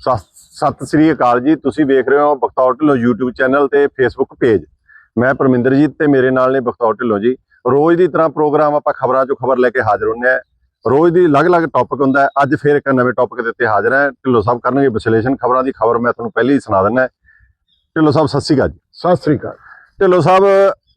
ਸਤਿ ਸਤਿ ਸ੍ਰੀ ਅਕਾਲ ਜੀ ਤੁਸੀਂ ਵੇਖ ਰਹੇ ਹੋ ਬਖਤੌਰ ਢਿੱਲੋਂ YouTube ਚੈਨਲ ਤੇ Facebook ਪੇਜ ਮੈਂ ਪਰਮਿੰਦਰਜੀਤ ਤੇ ਮੇਰੇ ਨਾਲ ਨੇ ਬਖਤੌਰ ਢਿੱਲੋਂ ਜੀ। ਰੋਜ਼ ਦੀ ਤਰ੍ਹਾਂ ਪ੍ਰੋਗਰਾਮ ਆਪਾਂ ਖਬਰਾਂ ਚੋਂ ਖਬਰ ਲੈ ਕੇ ਹਾਜ਼ਰ ਹੁੰਦੇ ਆ। ਰੋਜ਼ ਦੀ ਅਲੱਗ-ਅਲੱਗ ਟੌਪਿਕ ਹੁੰਦਾ ਹੈ। ਅੱਜ ਫੇਰ ਇੱਕ ਨਵੇਂ ਟੌਪਿਕ ਦੇ ਉੱਤੇ ਹਾਜ਼ਰ ਹੈ। ਢਿੱਲੋਂ ਸਾਹਿਬ ਕਰਨਗੇ ਵਿਸ਼ਲੇਸ਼ਣ ਖਬਰਾਂ ਦੀ ਖਬਰ ਮੈਂ ਤੁਹਾਨੂੰ ਪਹਿਲੇ ਹੀ ਸੁਣਾ ਦਿੰਦਾ ਢਿੱਲੋਂ ਸਾਹਿਬ ਸਤਿ ਸ੍ਰੀ ਅਕਾਲ ਜੀ। ਸਤਿ ਸ੍ਰੀ ਅਕਾਲ। ਢਿੱਲੋਂ ਸਾਹਿਬ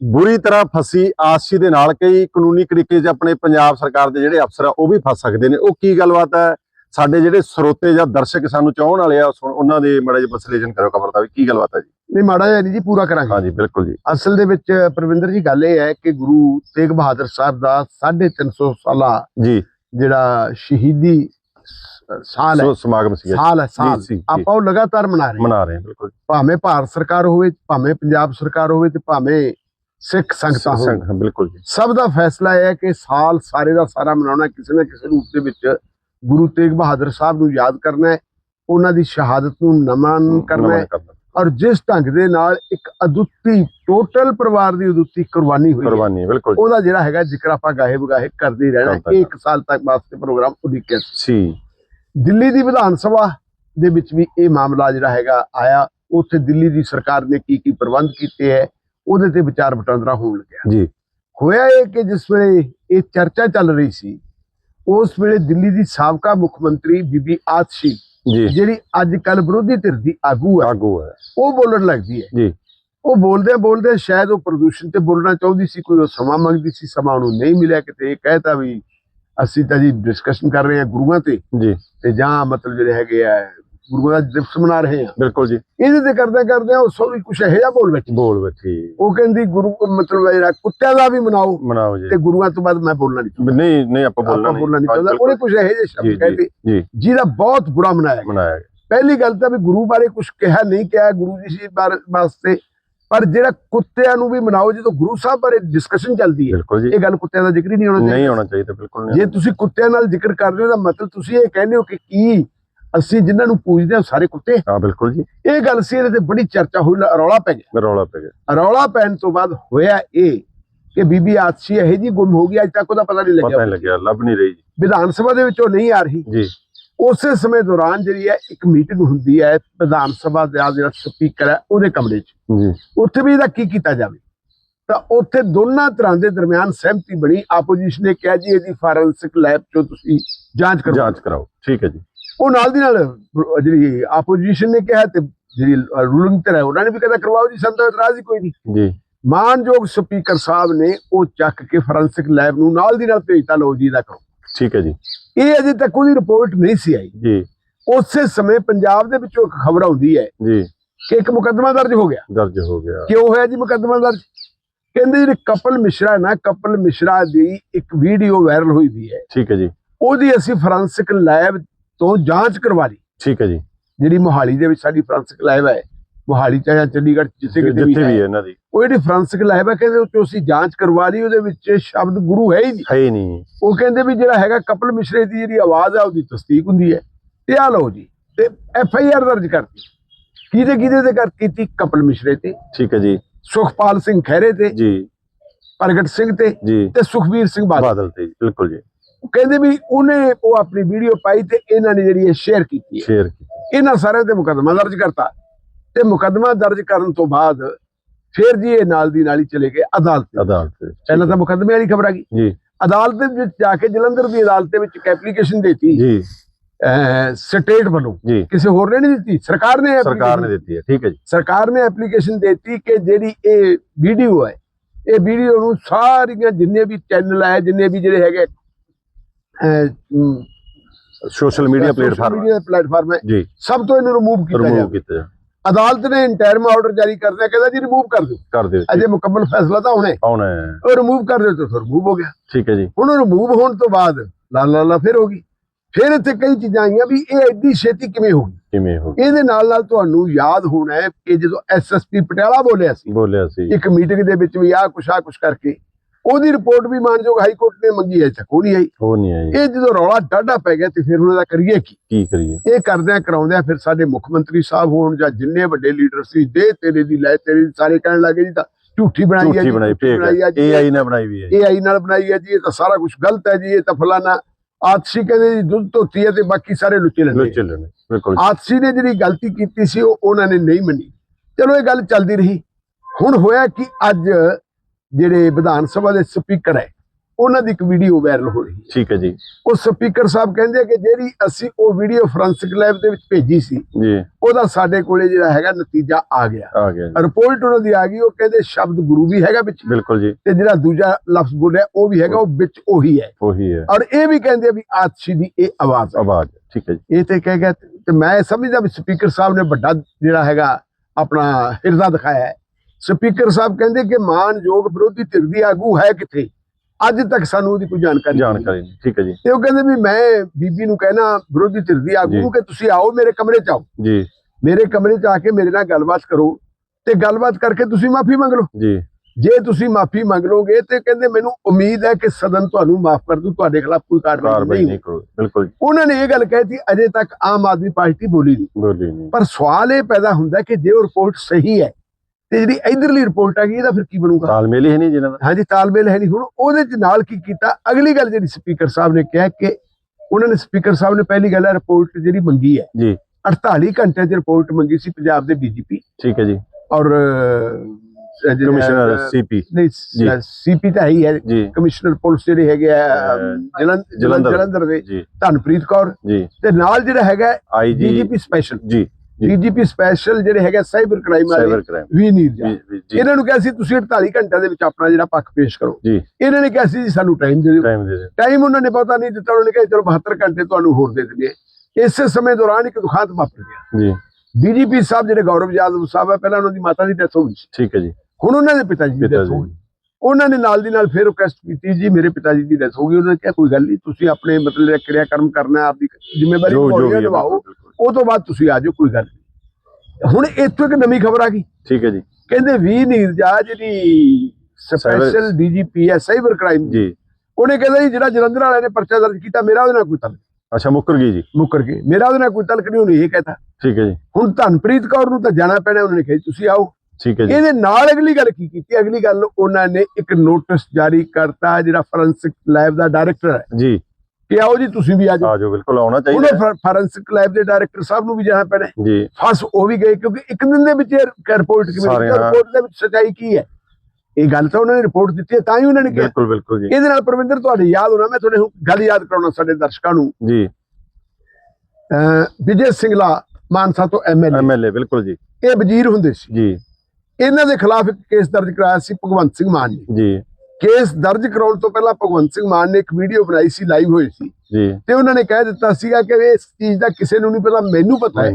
ਬੁਰੀ ਤਰ੍ਹਾਂ ਫਸੀ ਆਸੀ ਦੇ ਨਾਲ ਕਈ ਕਾਨੂੰਨੀ ਤਰੀਕੇ 'ਚ ਆਪਣੇ ਪੰਜਾਬ ਸਰਕਾਰ ਦੇ ਜਿਹੜੇ ਅਫਸਰ ਆ ਉਹ ਵੀ ਫਸ ਸਕਦੇ ਨੇ। ਉਹ ਕੀ ਗੱਲਬਾਤ ਹੈ? ਸਾਡੇ ਜਿਹੜੇ ਸਰੋਤੇ ਜਾਂ ਦਰਸ਼ਕ ਸਾਨੂੰ ਚਾਹਣ ਵਾਲੇ ਆ ਉਹਨਾਂ ਦੇ ਮੜਾ ਜਿਹਾ ਵਿਸ਼ਲੇਸ਼ਣ ਕਰੋ ਖਬਰ ਦਾ ਵੀ ਕੀ ਗੱਲਬਾਤ ਹੈ ਜੀ? ਨਹੀਂ ਮਾੜਾ ਜਿਹਾ ਨਹੀਂ ਜੀ ਪੂਰਾ ਕਰਾਂਗੇ। ਹਾਂਜੀ ਬਿਲਕੁਲ ਜੀ। ਅਸਲ ਦੇ ਵਿੱਚ ਪ੍ਰਵਿੰਦਰ ਜੀ ਗੱਲ ਇਹ ਹੈ ਕਿ ਗੁਰੂ ਤੇਗ ਬਹਾਦਰ ਸਾਹਿਬ ਦਾ 350 ਸਾਲਾ ਜੀ। ਜਿਹੜਾ ਸ਼ਹੀਦੀ ਸਾਲ ਹੈ। ਸਮਾਗਮ ਸੀ ਸਾਲ ਹੈ ਸਾਲ। ਆਪਾਂ ਉਹ ਲਗਾਤਾਰ ਮਨਾ ਰਹੇ ਹਾਂ। ਮਨਾ ਰਹੇ ਹਾਂ ਬਿਲਕੁਲ ਭਾਵੇਂ ਭਾਰਤ ਸਰਕਾਰ ਹੋਵੇ ਭਾਵੇਂ ਪੰਜਾਬ ਸਰਕਾਰ ਹੋਵੇ ਤੇ ਭਾਵੇਂ ਸਿੱਖ ਸੰਗਤਾਂ ਹੋਣ। ਬਿਲਕੁਲ ਜੀ। ਸਭ ਦਾ ਫੈਸਲਾ ਇਹ ਹੈ ਕਿ ਸਾਲ ਸਾਰੇ ਦਾ ਸਾਰਾ ਮਨਾਉਣਾ ਕਿਸੇ ਨਾ ਕਿਸੇ ਰੂਪ ਦੇ ਵਿੱਚ ਗੁਰੂ ਤੇਗ ਬਹਾਦਰ ਸਾਹਿਬ ਨੂੰ ਯਾਦ ਕਰਨਾ ਹੈ ਉਹਨਾਂ ਦੀ ਸ਼ਹਾਦਤ ਨੂੰ ਨਮਨ ਕਰਨਾ ਹੈ। ਔਰ ਜਿਸ ਢੰਗ ਦੇ ਨਾਲ ਇੱਕ ਅਦੁੱਤੀ ਟੋਟਲ ਪਰਿਵਾਰ ਦੀ ਅਦੁੱਤੀ ਕੁਰਬਾਨੀ ਹੋਈ ਕੁਰਬਾਨੀ ਬਿਲਕੁਲ। ਉਹਦਾ ਜਿਹੜਾ ਹੈਗਾ ਜ਼ਿਕਰ ਆਪਾਂ ਗਾਹੇ ਬਗਾਹੇ ਕਰਦੇ ਰਹਿਣਾ। ਇੱਕ ਸਾਲ ਤੱਕ ਵਾਸਤੇ ਪ੍ਰੋਗਰਾਮ ਉਡੀਕਿਆ। ਸੀ। ਦਿੱਲੀ ਦੀ ਵਿਧਾਨ ਸਭਾ ਦੇ ਵਿੱਚ ਵੀ ਇਹ ਮਾਮਲਾ ਜਿਹੜਾ ਹੈਗਾ ਆਇਆ। ਉੱਥੇ ਦਿੱਲੀ ਦੀ ਸਰਕਾਰ ਨੇ ਕੀ ਕੀ ਪ੍ਰਬੰਧ ਕੀਤੇ ਹੈ ਉਹਦੇ ਤੇ ਵਿਚਾਰ ਵਟਾਂਦਰਾ ਹੋਣ ਲੱਗਿਆ। ਜੀ। ਹੋਇਆ ਇਹ ਕਿ ਜਿਸ ਵੇਲੇ ਇਹ ਚਰਚਾ ਚੱਲ ਰਹੀ ਸੀ ਉਸ ਵੇਲੇ ਦਿੱਲੀ ਦੀ ਸਾਬਕਾ ਮੁੱਖ ਮੰਤਰੀ ਬੀਬੀ ਆਤਸ਼ੀ ਜਿਹੜੀ ਅੱਜ ਕੱਲ ਵਿਰੋਧੀ ਧਿਰ ਦੀ ਆਗੂ ਹੈ। ਆਗੂ ਹੈ। ਉਹ ਬੋਲਣ ਲੱਗਦੀ ਹੈ। ਜੀ। ਉਹ ਬੋਲਦੇ ਬੋਲਦੇ ਸ਼ਾਇਦ ਉਹ ਪ੍ਰਦੂਸ਼ਣ ਤੇ ਬੋਲਣਾ ਚਾਹੁੰਦੀ ਸੀ ਕੋਈ ਉਹ ਸਮਾਂ ਮੰਗਦੀ ਸੀ ਸਮਾਂ ਉਹਨੂੰ ਨਹੀਂ ਮਿਲਿਆ ਕਿਤੇ। ਇਹ ਕਹਿਤਾ ਵੀ ਅਸੀਂ ਤਾਂ ਜੀ ਡਿਸਕਸ਼ਨ ਕਰ ਰਹੇ ਹਾਂ ਗੁਰੂਆਂ ਤੇ। ਜੀ। ਤੇ ਜਾਂ ਮਤਲਬ ਜਿਹੜੇ ਹੈਗੇ ਆ ਗੁਰੂਆਂ ਦਾ ਦਿਵਸ ਮਨਾ ਰਹੇ ਹਾਂ ਬਿਲਕੁਲ ਜੀ। ਇਹਦੇ ਤੇ ਕਰਦੇ ਕਰਦੇ ਉਹ ਸੋਰੀ ਕੁਛ ਇਹੋ ਜਿਹਾ ਬੋਲ ਬੈਠੀ ਬੋਲ ਬੈਠੀ ਉਹ ਕਹਿੰਦੀ ਗੁਰੂ ਮਤਲਬ ਜਿਹੜਾ ਕੁੱਤਿਆਂ ਦਾ ਵੀ ਮਨਾਓ। ਮਨਾਓ ਜੀ। ਤੇ ਗੁਰੂਆਂ ਤੋਂ ਬਾਅਦ ਮੈਂ ਬੋਲਣਾ ਨਹੀਂ ਨਹੀਂ ਨਹੀਂ ਆਪਾਂ ਬੋਲਣਾ ਆਪਾਂ ਬੋਲਣਾ ਨਹੀਂ ਚਾਹੁੰਦਾ। ਉਹਨੇ ਕੁਛ ਇਹੋ ਜਿਹੇ ਜੀ ਸ਼ਬਦ ਜੀ ਕਹਿੰਦੇ। ਜੀ। ਜਿਹਦਾ ਬਹੁਤ ਬੁਰਾ ਮਨਾਇਆ। ਮਨਾਇਆ। ਪਹਿਲੀ ਗੱਲ ਤਾਂ ਵੀ ਗੁਰੂ ਬਾਰੇ ਕੁਝ ਕਿਹਾ ਨਹੀਂ ਕਿਹਾ ਗੁਰੂ ਜੀ ਸੀ ਬਾਰੇ- ਵਾਸਤੇ। ਪਰ ਜਿਹੜਾ ਕੁੱਤਿਆਂ ਨੂੰ ਵੀ ਮਨਾਓ ਜਦੋਂ ਗੁਰੂ ਸਾਹਿਬ ਬਾਰੇ ਡਿਸਕਸ਼ਨ ਚੱਲਦੀ ਹੈ ਜੀ। ਇਹ ਗੱਲ ਕੁੱਤਿਆਂ ਦਾ ਜ਼ਿਕਰ ਹੀ ਨਹੀਂ ਹੋਣਾ ਨਹੀਂ ਚਾਹੀਦਾ। ਹੋਣਾ ਚਾਹੀਦਾ ਬਿਲਕੁਲ ਜੇ ਨਹੀਂ ਤੁਸੀਂ ਕੁੱਤਿਆਂ ਨਾਲ ਜ਼ਿਕਰ ਕਰ ਰਹੇ ਹੋ ਤਾਂ ਮਤਲਬ ਤੁਸੀਂ ਇਹ ਕਹਿੰਦੇ ਹੋ ਕਿ ਕੀ ਅਸੀਂ ਜਿਨ੍ਹਾਂ ਨੂੰ ਪੂਜਦੇ ਹਾਂ ਸਾਰੇ ਕੁੱਤੇ। ਹਾਂ ਬਿਲਕੁਲ ਜੀ। ਇਹ ਗੱਲ ਸੀ ਇਹਦੇ ਤੇ ਬੜੀ ਚਰਚਾ ਹੋਈ ਰੌਲਾ ਪੈ ਗਿਆ। ਰੌਲਾ ਪੈ ਗਿਆ। ਰੌਲਾ ਪੈਣ ਤੋਂ ਬਾਅਦ ਹੋਇਆ ਇਹ ਕਿ ਬੀਬੀ ਆਤਸ਼ੀ ਇਹ ਜੀ ਗੁੰਮ ਹੋ ਗਈ ਅੱਜ ਤੱਕ ਉਹਦਾ ਪਤਾ ਨਹੀਂ ਪਤਾ ਲੱਗਿਆ ਨਹੀਂ ਲੱਗਿਆ ਲੱਭ ਨਹੀਂ ਰਹੀ ਜੀ। ਵਿਧਾਨ ਸਭਾ ਦੇ ਵਿੱਚੋਂ ਨਹੀਂ ਆ ਰਹੀ। ਜੀ। ਉਸੇ ਸਮੇਂ ਦੌਰਾਨ ਜਿਹੜੀ ਹੈ ਇੱਕ ਮੀਟਿੰਗ ਹੁੰਦੀ ਹੈ ਵਿਧਾਨ ਸਭਾ ਦਾ ਜਿਹੜਾ ਸਪੀਕਰ ਹੈ ਉਹਦੇ ਕਮਰੇ 'ਚ। ਉੱਥੇ ਵੀ ਇਹਦਾ ਕੀ ਕੀਤਾ ਜਾਵੇ? ਤਾਂ ਉੱਥੇ ਦੋਨਾਂ ਤਰ੍ਹਾਂ ਦੇ ਦਰਮਿਆਨ ਸਹਿਮਤੀ ਬਣੀ। ਆਪੋਜੀਸ਼ਨ ਨੇ ਕਿਹਾ ਜੀ ਇਹਦੀ ਫਾਰੈਂਸਿਕ ਲੈਬ 'ਚੋਂ ਤੁਸੀਂ ਜਾਂਚ ਕਰੋ। ਜਾਂਚ ਕਰਾਓ। ਠੀਕ ਹੈ ਜੀ। ਉਹ ਨਾਲ ਦੀ ਨਾਲ ਜਿਹੜੀ ਆਪੋਜੀਸ਼ਨ ਨੇ ਕਿਹਾ ਤੇ ਜਿਹੜੀ ਰੂਲਿੰਗ ਤੇ ਉਹਨਾਂ ਨੇ ਵੀ ਕਹਿੰਦਾ ਕਰਵਾਓ ਜੀ ਸਾਨੂੰ ਤਾਂ ਇਤਰਾਜ਼ ਹੀ ਕੋਈ ਨਹੀਂ। ਜੀ। ਮਾਨਯੋਗ ਸਪੀਕਰ ਸਾਹਿਬ ਨੇ ਉਹ ਚੱਕ ਕੇ ਫੋਰੈਂਸਿਕ ਲੈਬ ਨੂੰ ਨਾਲ ਦੀ ਨਾਲ ਭੇਜਤਾ ਲਓ ਜੀ ਦਾ ਕਰੋ। ਠੀਕ ਹੈ ਜੀ। ਇਹ ਅਜੇ ਤੱਕ ਉਹਦੀ ਰਿਪੋਰਟ ਨਹੀਂ ਸੀ ਆਈ। ਜੀ। ਉਸੇ ਸਮੇਂ ਪੰਜਾਬ ਦੇ ਵਿੱਚੋਂ ਇੱਕ ਖਬਰ ਆਉਂਦੀ ਹੈ ਜੀ। ਕਿ ਇੱਕ ਮੁਕੱਦਮਾ ਦਰਜ ਹੋ ਗਿਆ। ਦਰਜ ਹੋ ਗਿਆ। ਕਿਉਂ ਹੋਇਆ ਜੀ ਮੁਕੱਦਮਾ ਦਰਜ? ਕਹਿੰਦੇ ਜਿਹੜੇ ਕਪਲ ਮਿਸ਼ਰਾ ਹੈ ਨਾ ਕਪਲ ਮਿਸ਼ਰਾ ਦੀ ਇੱਕ ਵੀਡੀਓ ਵਾਇਰਲ ਹੋਈ ਵੀ ਹੈ। ਠੀਕ ਹੈ ਜੀ। ਉਹਦੀ ਅਸੀਂ ਫੋਰੈਂਸਿਕ ਲੈਬ ਤੋਂ ਜਾਂਚ ਕਰਵਾ ਲਈ। ਠੀਕ ਹੈ ਜੀ। ਜਿਹੜੀ ਮੋਹਾਲੀ ਦੇ ਵਿੱਚ ਸਾਡੀ ਫੋਰੈਂਸਿਕ ਲੈਬ ਹੈ ਮੋਹਾਲੀ ਚ ਜਾਂ ਚੰਡੀਗੜ੍ਹ ਜਿੱਥੇ ਕਿਤੇ ਜਿੱਥੇ ਵੀ ਹੈ ਇਹਨਾਂ ਦੀ। ਉਹ ਜਿਹੜੀ ਫੋਰੈਂਸਿਕ ਲੈਬ ਹੈ ਕਹਿੰਦੇ ਉੱਤੇ ਅਸੀਂ ਜਾਂਚ ਕਰਵਾ ਲਈ ਉਹਦੇ ਵਿੱਚ ਸ਼ਬਦ ਗੁਰੂ ਹੈ ਹੀ ਨਹੀਂ। ਹੈ ਹੀ ਨਹੀਂ। ਉਹ ਕਹਿੰਦੇ ਵੀ ਜਿਹੜਾ ਹੈਗਾ ਕਪਲ ਮਿਸ਼ਰੇ ਦੀ ਜਿਹੜੀ ਆਵਾਜ਼ ਹੈ ਉਹਦੀ ਤਸਦੀਕ ਹੁੰਦੀ ਹੈ। ਤੇ ਆ ਲਓ ਜੀ ਤੇ ਐਫ ਆਈ ਆਰ ਦਰਜ ਕਰਤੀ। ਕਿਹਦੇ ਕਿਹਦੇ ਤੇ ਕਰ ਕੀਤੀ? ਕਪਲ ਮਿਸ਼ਰੇ ਤੇ। ਠੀਕ ਹੈ ਜੀ। ਸੁਖਪਾਲ ਸਿੰਘ ਖਹਿਰੇ ਤੇ। ਜੀ। ਪ੍ਰਗਟ ਸਿੰਘ ਤੇ। ਤੇ ਸੁਖਬੀਰ ਸਿੰਘ ਬਾਦਲ। ਤੇ ਬਿਲਕੁਲ ਜੀ। ਕਹਿੰਦੇ ਵੀ ਉਹਨੇ ਉਹ ਆਪਣੀ ਵੀਡੀਓ ਪਾਈ ਤੇ ਇਹਨਾਂ ਨੇ ਜਿਹੜੀ ਇਹ ਸ਼ੇਅਰ ਕੀਤੀ ਹੈ। ਸ਼ੇਅਰ ਇਹਨਾਂ ਸਾਰਿਆਂ ਤੇ ਮੁਕੱਦਮਾ ਦਰਜ ਕਰਤਾ। ਤੇ ਮੁਕੱਦਮਾ ਦਰਜ ਕਰਨ ਤੋਂ ਬਾਅਦ ਫਿਰ ਜੀ ਇਹ ਨਾਲ ਦੀ ਨਾਲ ਹੀ ਚਲੇ ਗਏ ਅਦਾਲਤ। ਅਦਾਲਤ ਪਹਿਲਾਂ ਤਾਂ ਮੁਕੱਦਮੇ ਵਾਲੀ ਖਬਰ ਆ ਗਈ। ਜੀ। ਅਦਾਲਤ ਦੇ ਵਿੱਚ ਜਾ ਕੇ ਜਲੰਧਰ ਦੀ ਅਦਾਲਤ ਦੇ ਵਿੱਚ ਐਪਲੀਕੇਸ਼ਨ ਦਿੱਤੀ। ਜੀ। ਸਟੇਟ ਵੱਲੋਂ। ਕਿਸੇ ਹੋਰ ਨੇ ਨਹੀਂ ਦਿੱਤੀ? ਸਰਕਾਰ ਨੇ ਸਰਕਾਰ ਨੇ ਦਿੱਤੀ ਹੈ ਠੀਕ ਹੈ ਜੀ। ਸਰਕਾਰ ਨੇ ਐਪਲੀਕੇਸ਼ਨ ਦਿੱਤੀ ਕਿ ਜਿਹੜੀ ਇਹ ਵੀਡੀਓ ਹੈ ਇਹ ਵੀਡੀਓ ਨੂੰ ਸਾਰੀਆਂ ਜਿੰਨੇ ਵੀ ਚੈਨਲ ਹੈ ਜਿੰਨੇ ਵੀ ਜਿਹੜੇ ਹੈਗੇ social media platform media platform ਹੈ। ਜੀ। ਸਭ ਤੋਂ ਇਹਨੂੰ ਰਿਮੂਵ ਕੀਤਾ ਰਿਮੂਵ ਜਾਵੇ। ਕੀਤਾ ਅਦਾਲਤ ਨੇ ਇੰਟਰਮ ਆਰਡਰ ਜਾਰੀ ਕਰਦਾ ਕਹਿੰਦਾ ਜੀ ਰਿਮੂਵ ਕਰ ਦਿਓ। ਕਰ ਦਿਓ ਅਜੇ ਮੁਕੰਮਲ ਫੈਸਲਾ ਤਾਂ ਹੋਣਾ ਹੈ। ਆਉਣਾ ਹੈ। ਉਹ ਰਿਮੂਵ ਕਰ ਦਿਓ ਤਾਂ ਰਿਮੂਵ ਹੋ ਗਿਆ। ਠੀਕ ਹੈ ਜੀ। ਹੁਣ ਰਿਮੂਵ ਹੋਣ ਤੋਂ ਬਾਅਦ ਲਾ ਲਾ ਲਾ ਫਿਰ ਹੋ ਗਈ। ਫਿਰ ਇੱਥੇ ਕਈ ਚੀਜ਼ਾਂ ਆਈਆਂ ਵੀ ਇਹ ਐਡੀ ਛੇਤੀ ਕਿਵੇਂ ਹੋ ਗਈ? ਕਿਵੇਂ ਹੋ ਇਹਦੇ ਨਾਲ ਨਾਲ ਤੁਹਾਨੂੰ ਯਾਦ ਹੋਣਾ ਹੈ ਕਿ ਜਦੋਂ ਐਸਐਸਪੀ ਪਟਿਆਲਾ ਬੋਲਿਆ ਸੀ ਬੋਲਿਆ ਸੀ। ਇੱਕ ਮੀਟਿੰਗ ਦੇ ਵਿੱਚ ਵੀ ਆਹ ਕੁਛ ਆਹ ਕੁਛ ਕਰਕੇ ਉਹਦੀ ਰਿਪੋਰਟ ਵੀ ਮਾਨਯੋਗ ਹਾਈ ਕੋਰਟ ਨੇ ਮੰਗੀ ਹੈ ਚੱਕ ਨਹੀਂ ਆਈ। ਉਹ ਨਹੀਂ ਆਈ। ਇਹ ਜਦੋਂ ਰੌਲਾ ਡਾਢਾ ਪੈ ਗਿਆ ਤੇ ਫਿਰ ਉਹਨਾਂ ਦਾ ਕਰੀਏ ਕੀ? ਕੀ ਕਰੀਏ? ਇਹ ਕਰਦਿਆਂ ਕਰਾਉਂਦਿਆਂ ਫਿਰ ਸਾਡੇ ਮੁੱਖ ਮੰਤਰੀ ਸਾਹਿਬ ਹੋਣ ਜਾਂ ਜਿੰਨੇ ਵੱਡੇ ਲੀਡਰ ਸੀ ਦੇ ਤੇਰੇ ਦੀ ਲੈ ਤੇਰੀ ਦੀ, ਸਾਰੇ ਕਹਿਣ ਲੱਗੇ ਜੀ ਤਾਂ ਝੂਠੀ ਬਣਾਈ ਹੈ ਝੂਠੀ ਜੀ, ਬਣਾਈ ਫੇਕ ਏਆਈ ਨੇ ਬਣਾਈ ਵੀ ਹੈ। AI ਨਾਲ ਬਣਾਈ ਹੈ ਜੀ ਇਹ ਤਾਂ ਸਾਰਾ ਕੁਝ ਗਲਤ ਹੈ ਜੀ ਇਹ ਤਾਂ ਫਲਾਣਾ ਆਤਸ਼ੀ ਕਹਿੰਦੇ ਜੀ ਦੁੱਧ ਧੋਤੀ ਹੈ ਤੇ ਬਾਕੀ ਸਾਰੇ ਲੁੱਚੇ ਲੰਦੇ ਲੁੱਚੇ ਲੈਣੇ ਬਿਲਕੁਲ। ਆਤਸ਼ੀ ਨੇ ਜਿਹੜੀ ਗਲਤੀ ਕੀਤੀ ਸੀ ਉਹ ਉਹਨਾਂ ਨੇ ਨਹੀਂ ਮੰਨੀ। ਚਲੋ ਇਹ ਗੱਲ ਚੱਲਦੀ ਰਹੀ। ਹੁਣ ਹੋਇਆ ਕਿ ਅੱਜ ਜਿਹੜੇ ਵਿਧਾਨ ਸਭਾ ਦੇ ਸਪੀਕਰ ਹੈ ਉਹਨਾਂ ਦੀ ਇੱਕ ਵੀਡੀਓ ਵਾਇਰਲ ਹੋ ਰਹੀ ਹੈ। ਠੀਕ ਹੈ ਜੀ। ਉਹ ਸਪੀਕਰ ਸਾਹਿਬ ਕਹਿੰਦੇ ਆ ਕਿ ਜਿਹੜੀ ਅਸੀਂ ਉਹ ਵੀਡੀਓ ਫੋਰੈਂਸਿਕ ਲੈਬ ਦੇ ਵਿੱਚ ਭੇਜੀ ਸੀ ਜੀ। ਉਹਦਾ ਸਾਡੇ ਕੋਲੇ ਜਿਹੜਾ ਹੈਗਾ ਨਤੀਜਾ ਆ ਗਿਆ। ਆ ਗਿਆ ਰਿਪੋਰਟ ਉਹਨਾਂ ਦੀ ਆ ਗਈ ਉਹ ਕਹਿੰਦੇ ਸ਼ਬਦ ਗੁਰੂ ਵੀ ਹੈਗਾ ਵਿੱਚ। ਬਿਲਕੁਲ ਜੀ। ਤੇ ਜਿਹੜਾ ਦੂਜਾ ਲਫ਼ਜ਼ ਬੋਲਿਆ ਉਹ ਵੀ ਹੈਗਾ ਉਹ ਵਿੱਚ ਉਹੀ ਹੈ। ਉਹੀ ਹੈ। ਔਰ ਇਹ ਵੀ ਕਹਿੰਦੇ ਆ ਵੀ ਆਤਸ਼ੀ ਦੀ ਇਹ ਆਵਾਜ਼ ਆਵਾਜ਼ ਠੀਕ ਹੈ ਜੀ। ਇਹ ਤੇ ਕਹਿ ਗਿਆ ਤੇ ਮੈਂ ਸਮਝਦਾ ਵੀ ਸਪੀਕਰ ਸਾਹਿਬ ਨੇ ਵੱਡਾ ਜਿਹੜਾ ਹੈਗਾ ਆਪਣਾ ਹਿਰਦਾ ਦਿਖਾਇਆ ਹੈ। ਸਪੀਕਰ ਸਾਹਿਬ ਕਹਿੰਦੇ ਕਿ ਮਾਨਯੋਗ ਵਿਰੋਧੀ ਧਿਰ ਦੀ ਆਗੂ ਹੈ ਕਿੱਥੇ? ਅੱਜ ਤੱਕ ਸਾਨੂੰ ਉਹਦੀ ਕੋਈ ਜਾਣਕਾਰੀ। ਜਾਣਕਾਰੀ ਨਹੀਂ। ਠੀਕ ਹੈ ਜੀ। ਤੇ ਉਹ ਕਹਿੰਦੇ ਵੀ ਮੈਂ ਬੀਬੀ ਨੂੰ ਕਹਿਣਾ ਵਿਰੋਧੀ ਧਿਰ ਦੀ ਆਗੂ। ਨੂੰ ਕਿ ਤੁਸੀਂ ਆਓ ਮੇਰੇ ਕਮਰੇ ਚ ਆਓ। ਜੀ। ਮੇਰੇ ਕਮਰੇ ਚ ਆ ਕੇ ਮੇਰੇ ਨਾਲ ਗੱਲਬਾਤ ਕਰੋ ਤੇ ਗੱਲਬਾਤ ਕਰਕੇ ਤੁਸੀਂ ਮਾਫੀ ਮੰਗ ਲਓ। ਜੀ। ਜੇ ਤੁਸੀਂ ਮਾਫੀ ਮੰਗ ਲਓਗੇ ਤੇ ਕਹਿੰਦੇ ਮੈਨੂੰ ਉਮੀਦ ਹੈ ਕਿ ਸਦਨ ਤੁਹਾਨੂੰ ਮਾਫ ਕਰ ਦੂ ਤੁਹਾਡੇ ਖਿਲਾਫ ਕੋਈ ਕਾਰਵਾਈ ਨਹੀਂ ਕਰੋ। ਬਿਲਕੁਲ। ਉਹਨਾਂ ਨੇ ਇਹ ਗੱਲ ਕਹਿਤੀ ਅਜੇ ਤੱਕ ਆਮ ਆਦਮੀ ਪਾਰਟੀ ਬੋਲੀ ਨਹੀਂ। ਪਰ ਸਵਾਲ ਇਹ ਪੈਦਾ ਹੁੰਦਾ ਕਿ ਜੇ ਉਹ ਰਿਪੋਰਟ ਸਹੀ ਹੈ ਤੇ ਜਿਹੜੀ ਇਧਰਲੀ ਰਿਪੋਰਟ ਹੈਗੀ ਇਹਦਾ ਫਿਰ ਕੀ ਬਣੂਗਾ? ਤਾਲਮੇਲ ਹੀ ਨਹੀਂ ਜਿਹਨਾਂ ਦਾ। ਹਾਂਜੀ ਤਾਲਮੇਲ ਹੈ ਨਹੀਂ। ਹੁਣ ਉਹਦੇ ਚ ਨਾਲ ਕੀ ਕੀਤਾ? ਅਗਲੀ ਗੱਲ ਜਿਹੜੀ ਸਪੀਕਰ ਸਾਹਿਬ ਨੇ ਕਿਹਾ ਕਿ ਉਹਨਾਂ ਨੇ ਸਪੀਕਰ ਸਾਹਿਬ ਨੇ ਪਹਿਲੀ ਗੱਲ ਹੈ ਰਿਪੋਰਟ ਜਿਹੜੀ ਮੰਗੀ ਹੈ ਜੀ। 48 ਘੰਟੇ ਦੀ ਰਿਪੋਰਟ ਮੰਗੀ ਸੀ ਪੰਜਾਬ ਦੇ ਡੀਜੀਪੀ ਠੀਕ ਹੈ ਜੀ। ਔਰ ਕਮਿਸ਼ਨਰ ਸੀਪੀ ਨਹੀਂ। ਸੀਪੀ ਤਾਂ ਹੈ ਹੀ ਕਮਿਸ਼ਨਰ ਪੁਲਿਸ ਜਿਹੜੇ ਹੈਗੇ ਆ ਜਲੰਧਰ। ਜਲੰਧਰ। ਦੇ ਧਨਪ੍ਰੀਤ ਕੌਰ ਜੀ। ਤੇ ਨਾਲ ਜਿਹੜਾ ਹੈਗਾ ਡੀਜੀਪੀ ਸਪੈਸ਼ਲ ਜੀ। ਡੀਜੀਪੀ ਸਪੈਸ਼ਲ ਜਿਹੜੇ ਹੈਗੇ ਸਾਈਬਰ ਕ੍ਰਾਈਮ ਵਾਲੇ ਵੀ ਨੀਰਜਾ ਇਹਨਾਂ ਨੂੰ ਕਿਹਾ ਸੀ ਤੁਸੀਂ 48 ਘੰਟਿਆਂ ਦੇ ਵਿੱਚ ਆਪਣਾ ਜਿਹੜਾ ਪੱਖ ਪੇਸ਼ ਕਰੋ। ਇਹਨਾਂ ਨੇ ਕਿਹਾ ਸੀ ਜੀ ਸਾਨੂੰ ਟਾਈਮ ਦੇ ਦਿਓ। ਟਾਈਮ ਉਹਨਾਂ ਨੇ ਬਹੁਤਾ ਨਹੀਂ ਦਿੱਤਾ ਉਹਨਾਂ ਨੇ ਕਿਹਾ ਚਲੋ 72 ਘੰਟੇ ਤੁਹਾਨੂੰ ਹੋਰ ਦੇ ਦਿੰਦੇ। ਇਸੇ ਸਮੇਂ ਦੌਰਾਨ ਇੱਕ ਦੁਖਾਂਤ ਵਾਪਰ ਗਿਆ। ਜੀ। ਡੀਜੀਪੀ ਸਾਹਿਬ ਜਿਹੜੇ ਗੌਰਵ ਯਾਦਵ ਸਾਹਿਬ ਹੈ ਪਹਿਲਾਂ ਉਹਨਾਂ ਦੀ ਮਾਤਾ ਦੀ ਡੈਥ ਹੋ ਗਈ ਸੀ। ਠੀਕ ਹੈ ਜੀ। ਹੁਣ ਉਹਨਾਂ ਦੇ ਪਿਤਾ ਜੀ ਦੀ ਪਿਤਾ ਡੈਥ ਹੋ ਗਈ। ਉਹਨਾਂ ਨੇ ਨਾਲ ਦੀ ਨਾਲ ਫਿਰ ਰਿਕੁਐਸਟ ਕੀਤੀ ਜੀ ਮੇਰੇ ਪਿਤਾ ਜੀ ਦੀ ਡੈਥ ਹੋ ਗਈ ਉਹਨਾਂ ਨੇ ਕਿਹਾ ਕੋਈ ਗੱਲ ਨਹੀਂ ਤੁਸੀਂ ਆਪਣੇ ਮਤਲਬ ਕਿਰਿਆ ਕਰਮ ਕਰਨਾ ਆਪਦੀ ਜ਼ਿੰਮੇਵਾਰੀ ਨਿਭਾਓ। ਬਿਲਕੁਲ। ਉਹ ਤੋਂ ਬਾਅਦ ਤੁਸੀਂ ਆ ਜਾਓ ਕੋਈ ਗੱਲ ਨਹੀਂ। ਹੁਣ ਇੱਥੋਂ ਇੱਕ ਨਵੀਂ ਖਬਰ ਆ ਗਈ। ਠੀਕ ਹੈ ਜੀ। ਕਹਿੰਦੇ ਵੀ ਨੀਰਜਾ ਜਿਹੜੀ ਸਪੈਸ਼ਲ ਡੀਜੀਪੀ ਹੈ ਸਾਈਬਰ ਕ੍ਰਾਈਮ ਜੀ। ਉਹਨੇ ਕਹਿੰਦਾ ਜੀ ਜਿਹੜਾ ਜਲੰਧਰ ਵਾਲਿਆਂ ਨੇ ਪਰਚਾ ਦਰਜ ਕੀਤਾ ਮੇਰਾ ਉਹਦੇ ਨਾਲ ਕੋਈ ਤਲਕ ਅੱਛਾ ਮੁੱਕਰ ਗਈ ਜੀ। ਮੁੱਕਰ ਕੇ ਮੇਰਾ ਉਹਦੇ ਨਾਲ ਕੋਈ ਤਲਕ ਨਹੀਂ ਉਹਨੇ ਇਹ ਕਹਿਤਾ। ਠੀਕ ਹੈ ਜੀ। ਹੁਣ ਧਨਪ੍ਰੀਤ ਕੌਰ ਨੂੰ ਤਾਂ ਜਾਣਾ ਪੈਣਾ ਉਹਨਾਂ ਕਿਹਾ ਤੁਸੀਂ ਆਓ। ਠੀਕ ਹੈ ਜੀ। ਇਹਦੇ ਨਾਲ ਅਗਲੀ ਗੱਲ ਕੀ ਕੀਤੀ? ਅਗਲੀ ਗੱਲ ਉਹਨਾਂ ਨੇ ਇੱਕ ਨੋਟਿਸ ਜਾਰੀ ਕਰਤਾ ਜਿਹੜਾ ਫੋਰੈਂਸਿਕ ਲੈਬ ਦਾ ਡਾਇਰੈਕਟਰ ਹੈ। ਜੀ। ਕਿ ਆਓ ਜੀ ਤੁਸੀਂ ਵੀ ਆ ਜਾਓ। ਆ ਜਾਓ ਬਿਲਕੁਲ ਆਉਣਾ ਚਾਹੀਦਾ। ਉਹਨੇ ਫੋਰੈਂਸਿਕ ਲੈਬ ਦੇ ਡਾਇਰੈਕਟਰ ਸਾਹਿਬ ਨੂੰ ਵੀ ਜਾਣਾ ਪੈਣਾ। ਜੀ। ਫਸ ਉਹ ਵੀ ਗਏ ਕਿਉਂਕਿ ਇੱਕ ਦਿਨ ਦੇ ਵਿੱਚ ਰਿਪੋਰਟ ਕਿਵੇਂ। ਰਿਪੋਰਟ ਦੇ ਵਿੱਚ ਸਚਾਈ ਕੀ ਹੈ? ਇਹ ਗੱਲ ਤਾਂ ਉਹਨਾਂ ਨੇ ਰਿਪੋਰਟ ਦਿੱਤੀ ਹੈ ਤਾਂ ਹੀ ਉਹਨਾਂ ਨੇ ਕਿਹਾ। ਬਿਲਕੁਲ ਬਿਲਕੁਲ ਜੀ। ਇਹਦੇ ਨਾਲ ਪਰਵਿੰਦਰ ਤੁਹਾਡੇ ਯਾਦ ਹੋਣਾ ਮੈਂ ਤੁਹਾਡੇ ਗੱਲ ਯਾਦ ਕਰਾਉਣਾ ਸਾਡੇ ਦਰਸ਼ਕਾਂ ਨੂੰ। ਜੀ। ਵਿਜੇ ਸਿੰਗਲਾ ਮਾਨਸਾ ਤੋਂ ਐਮਐਲਏ ਐਮਐਲਏ ਬਿਲਕੁਲ ਜੀ। ਇਹ ਵਜ਼ੀਰ ਹੁੰਦੇ ਸੀ। ਜੀ। ਇਹਨਾਂ ਦੇ ਖਿਲਾਫ ਇੱਕ ਕੇਸ ਦਰਜ ਕਰਾਇਆ ਸੀ ਭਗਵੰਤ ਸਿੰਘ ਮਾਨ ਨੇ। ਜੀ। ਕੇਸ ਦਰਜ ਕਰਾਉਣ ਤੋਂ ਪਹਿਲਾਂ ਭਗਵੰਤ ਸਿੰਘ ਮਾਨ ਨੇ ਇੱਕ ਵੀਡੀਓ ਬਣਾਈ ਸੀ ਲਾਈਵ ਹੋਈ ਸੀ। ਜੀ। ਤੇ ਉਹਨਾਂ ਨੇ ਕਹਿ ਦਿੱਤਾ ਸੀਗਾ ਕਿ ਇਸ ਚੀਜ਼ ਦਾ ਕਿਸੇ ਨੂੰ ਨਹੀਂ ਪਤਾ ਮੈਨੂੰ ਪਤਾ ਹੈ।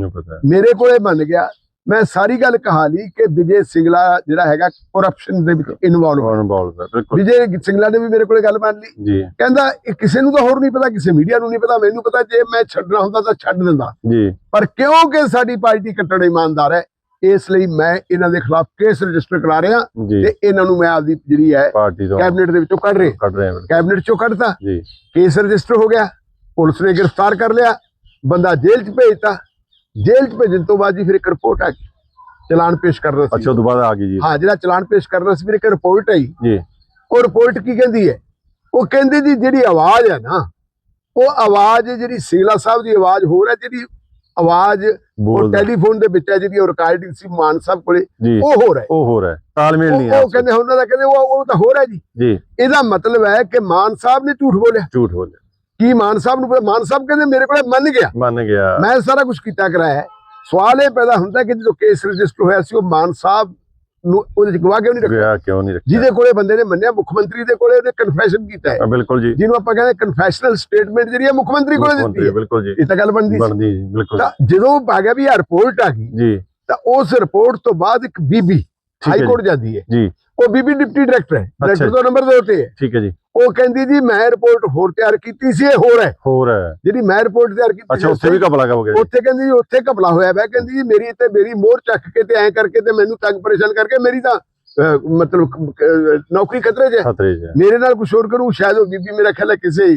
ਮੇਰੇ ਕੋਲੇ ਬਣ ਗਿਆ। ਮੈਂ ਸਾਰੀ ਗੱਲ ਕਹਾ ਲਈ ਕਿ ਵਿਜੇ ਸਿੰਗਲਾ ਜਿਹੜਾ ਹੈਗਾ ਕਰਪਸ਼ਨ ਦੇ ਵਿੱਚ ਇਨਵੋਲਵ ਹੈ ਵਿਜੇ ਸਿੰਗਲਾ ਨੇ ਵੀ ਮੇਰੇ ਕੋਲੇ ਗੱਲ ਮੰਨ ਲਈ। ਕਹਿੰਦਾ ਇਹ ਕਿਸੇ ਨੂੰ ਤਾਂ ਹੋਰ ਨਹੀਂ ਪਤਾ ਕਿਸੇ ਮੀਡੀਆ ਨੂੰ ਨਹੀਂ ਪਤਾ ਮੈਨੂੰ ਪਤਾ ਜੇ ਮੈਂ ਛੱਡਣਾ ਹੁੰਦਾ ਤਾਂ ਛੱਡ ਦਿੰਦਾ। ਜੀ। ਪਰ ਕਿਉਂਕਿ ਸਾਡੀ ਪਾਰਟੀ ਕੱਟੜ ਇਮਾਨਦਾਰ ਹੈ ਇਸ ਲਈ ਮੈਂ ਇਹਨਾਂ ਦੇ ਖਿਲਾਫ ਕੇਸ ਰਜਿਸਟਰ ਕਰਾ ਰਿਹਾ ਤੇ ਇਹਨਾਂ ਨੂੰ ਮੈਂ ਆਪਦੀ ਜਿਹੜੀ ਹੈ ਕੈਬਨਿਟ ਦੇ ਵਿੱਚੋਂ ਕੱਢ ਰਿਹਾ। ਕੱਢ ਰਹੇ ਹਾਂ ਬਿਲਕੁਲ। ਕੈਬਨਿਟ ਚੋਂ ਕੱਢਤਾ। ਜੀ। ਕੇਸ ਰਜਿਸਟਰ ਹੋ ਗਿਆ। ਪੁਲਿਸ ਨੇ ਗ੍ਰਿਫਤਾਰ ਕਰ ਲਿਆ। ਬੰਦਾ ਜੇਲ੍ਹ 'ਚ ਭੇਜਤਾ। ਜੇਲ੍ਹ 'ਚ ਭੇਜਣ ਤੋਂ ਬਾਅਦ ਜੀ ਫਿਰ ਇੱਕ ਰਿਪੋਰਟ ਆ ਗਈ। ਚਲਾਨ ਪੇਸ਼ ਕਰਨਾ ਸੀ। ਅੱਛਾ ਦੁਬਾਰਾ ਆ ਗਈ ਜੀ। ਹਾਂ ਜਿਹੜਾ ਚਲਾਨ ਪੇਸ਼ ਕਰਨਾ ਸੀ ਫਿਰ ਇੱਕ ਰਿਪੋਰਟ ਆਈ। ਜੀ। ਉਹ ਰਿਪੋਰਟ ਕੀ ਕਹਿੰਦੀ ਹੈ? ਉਹ ਕਹਿੰਦੀ ਜੀ ਜਿਹੜੀ ਆਵਾਜ਼ ਹੈ ਨਾ ਉਹ ਆਵਾਜ਼ ਜਿਹੜੀ ਸਿੰਗਲਾ ਸਾਹਿਬ ਦੀ ਆਵਾਜ਼ ਹੋ ਰਿਹਾ ਜਿਹੜੀ ਆਵਾਜ਼ ਉਹ ਟੈਲੀਫੋਨ ਦੇ ਵਿੱਚ ਹੈ ਜਿਹੜੀ ਉਹ ਰਿਕਾਰਡਿੰਗ ਸੀ ਮਾਨ ਸਾਹਿਬ ਕੋਲੇ ਉਹ ਹੋ ਰਿਹਾ ਹੈ। ਉਹ ਹੋ ਰਿਹਾ ਹੈ। ਤਾਲਮੇਲ ਨਹੀਂ ਹੈ ਉਹ ਕਹਿੰਦੇ ਉਹਨਾਂ ਦਾ ਕਹਿੰਦੇ ਉਹ ਉਹ ਤਾਂ ਹੋ ਰਿਹਾ ਜੀ। ਜੀ। ਇਹਦਾ ਮਤਲਬ ਹੈ ਕਿ ਮਾਨ ਸਾਹਿਬ ਨੇ ਝੂਠ ਬੋਲਿਆ। ਝੂਠ ਬੋਲਿਆ। ਕੀ ਮਾਨ ਸਾਹਿਬ ਨੂੰ ਮਾਨ ਸਾਹਿਬ ਕਹਿੰਦੇ ਮੇਰੇ ਕੋਲੇ ਮੰਨ ਗਿਆ। ਮੰਨ ਗਿਆ। ਮੈਂ ਸਾਰਾ ਕੁਝ ਕੀਤਾ ਕਰਾਇਆ। ਸਵਾਲ ਇਹ ਪੈਦਾ ਹੁੰਦਾ ਕਿ ਜਦੋਂ ਕੇਸ ਰਜਿਸਟਰ ਹੋਇਆ ਸੀ ਉਹ ਮਾਨ ਸਾਹਿਬ ਨੂੰ ਉਹਦੇ ਚ ਗਵਾਹ ਕਿਉਂ ਨਹੀਂ ਰੱਖਿਆ? ਗਿਆ ਕਿਉਂ ਨਹੀਂ ਰੱਖਿਆ? ਜਿਹਦੇ ਕੋਲੇ ਬੰਦੇ ਨੇ ਮੰਨਿਆ ਮੁੱਖ ਮੰਤਰੀ ਦੇ ਕੋਲੇ ਉਹਨੇ ਕਨਫੈਸ਼ਨ ਕੀਤਾ ਹੈ। ਬਿਲਕੁਲ ਜੀ। ਜਿਹਨੂੰ ਆਪਾਂ ਕਹਿੰਦੇ ਕਨਫੈਸ਼ਨਲ ਸਟੇਟਮੈਂਟ ਜਿਹੜੀ ਹੈ ਮੁੱਖ ਮੰਤਰੀ ਕੋਲੇ ਦਿੱਤੀ ਹੈ। ਬਿਲਕੁਲ ਜੀ। ਇਹ ਤਾਂ ਗੱਲ ਬਣਦੀ ਬਣਦੀ ਜੀ ਬਿਲਕੁਲ। ਤਾਂ ਜਦੋਂ ਆ ਗਿਆ ਵੀ ਇਹ ਰਿਪੋਰਟ ਆ ਗਈ ਜੀ। ਤਾਂ ਉਸ ਰਿਪੋਰਟ ਤੋਂ ਬਾਅਦ ਇੱਕ ਬੀਬੀ ਹਾਈ। ਕੋਰਟ ਜਾਂਦੀ ਹੈ। ਜੀ। ਉਹ ਬੀਬੀ ਡਿਪਟੀ ਡਾਇਰੈਕਟਰ ਹੈ ਡਾਇਰੈਕਟਰ। ਤੋਂ ਨੰਬਰ 2 ਤੇ ਹੈ। ਠੀਕ ਹੈ ਜੀ। ਉਹ ਕਹਿੰਦੀ ਜੀ ਮੈਂ ਰਿਪੋਰਟ ਹੋਰ ਤਿਆਰ ਕੀਤੀ ਸੀ ਇਹ ਹੋਰ ਹੈ ਹੋਰ ਹੈ ਜਿਹੜੀ ਮੈਂ ਰਿਪੋਰਟ ਤਿਆਰ ਕੀਤੀ ਅੱਛਾ ਉੱਥੇ ਵੀ ਕਪਲਾ ਹੋ ਗਿਆ। ਉੱਥੇ ਕਹਿੰਦੀ ਜੀ ਉੱਥੇ ਘਪਲਾ ਹੋਇਆ ਵੈ ਕਹਿੰਦੀ ਜੀ ਮੇਰੀ ਤੇ ਮੇਰੀ ਮੋਹਰ ਚੱਕ ਕੇ ਤੇ ਐਂ ਕਰਕੇ ਤੇ ਮੈਨੂੰ ਤੰਗ ਪਰੇਸ਼ਾਨ ਕਰਕੇ ਮੇਰੀ ਤਾਂ ਮਤਲਬ ਨੌਕਰੀ ਖਤਰੇ 'ਚ ਹੈ ਖਤਰੇ 'ਚ ਹੈ। ਮੇਰੇ ਨਾਲ ਕੁਝ ਹੋਰ ਕਰੂ ਸ਼ਾਇਦ ਉਹ ਬੀਬੀ ਮੇਰਾ ਖਿਆਲ ਹੈ ਕਿਸੇ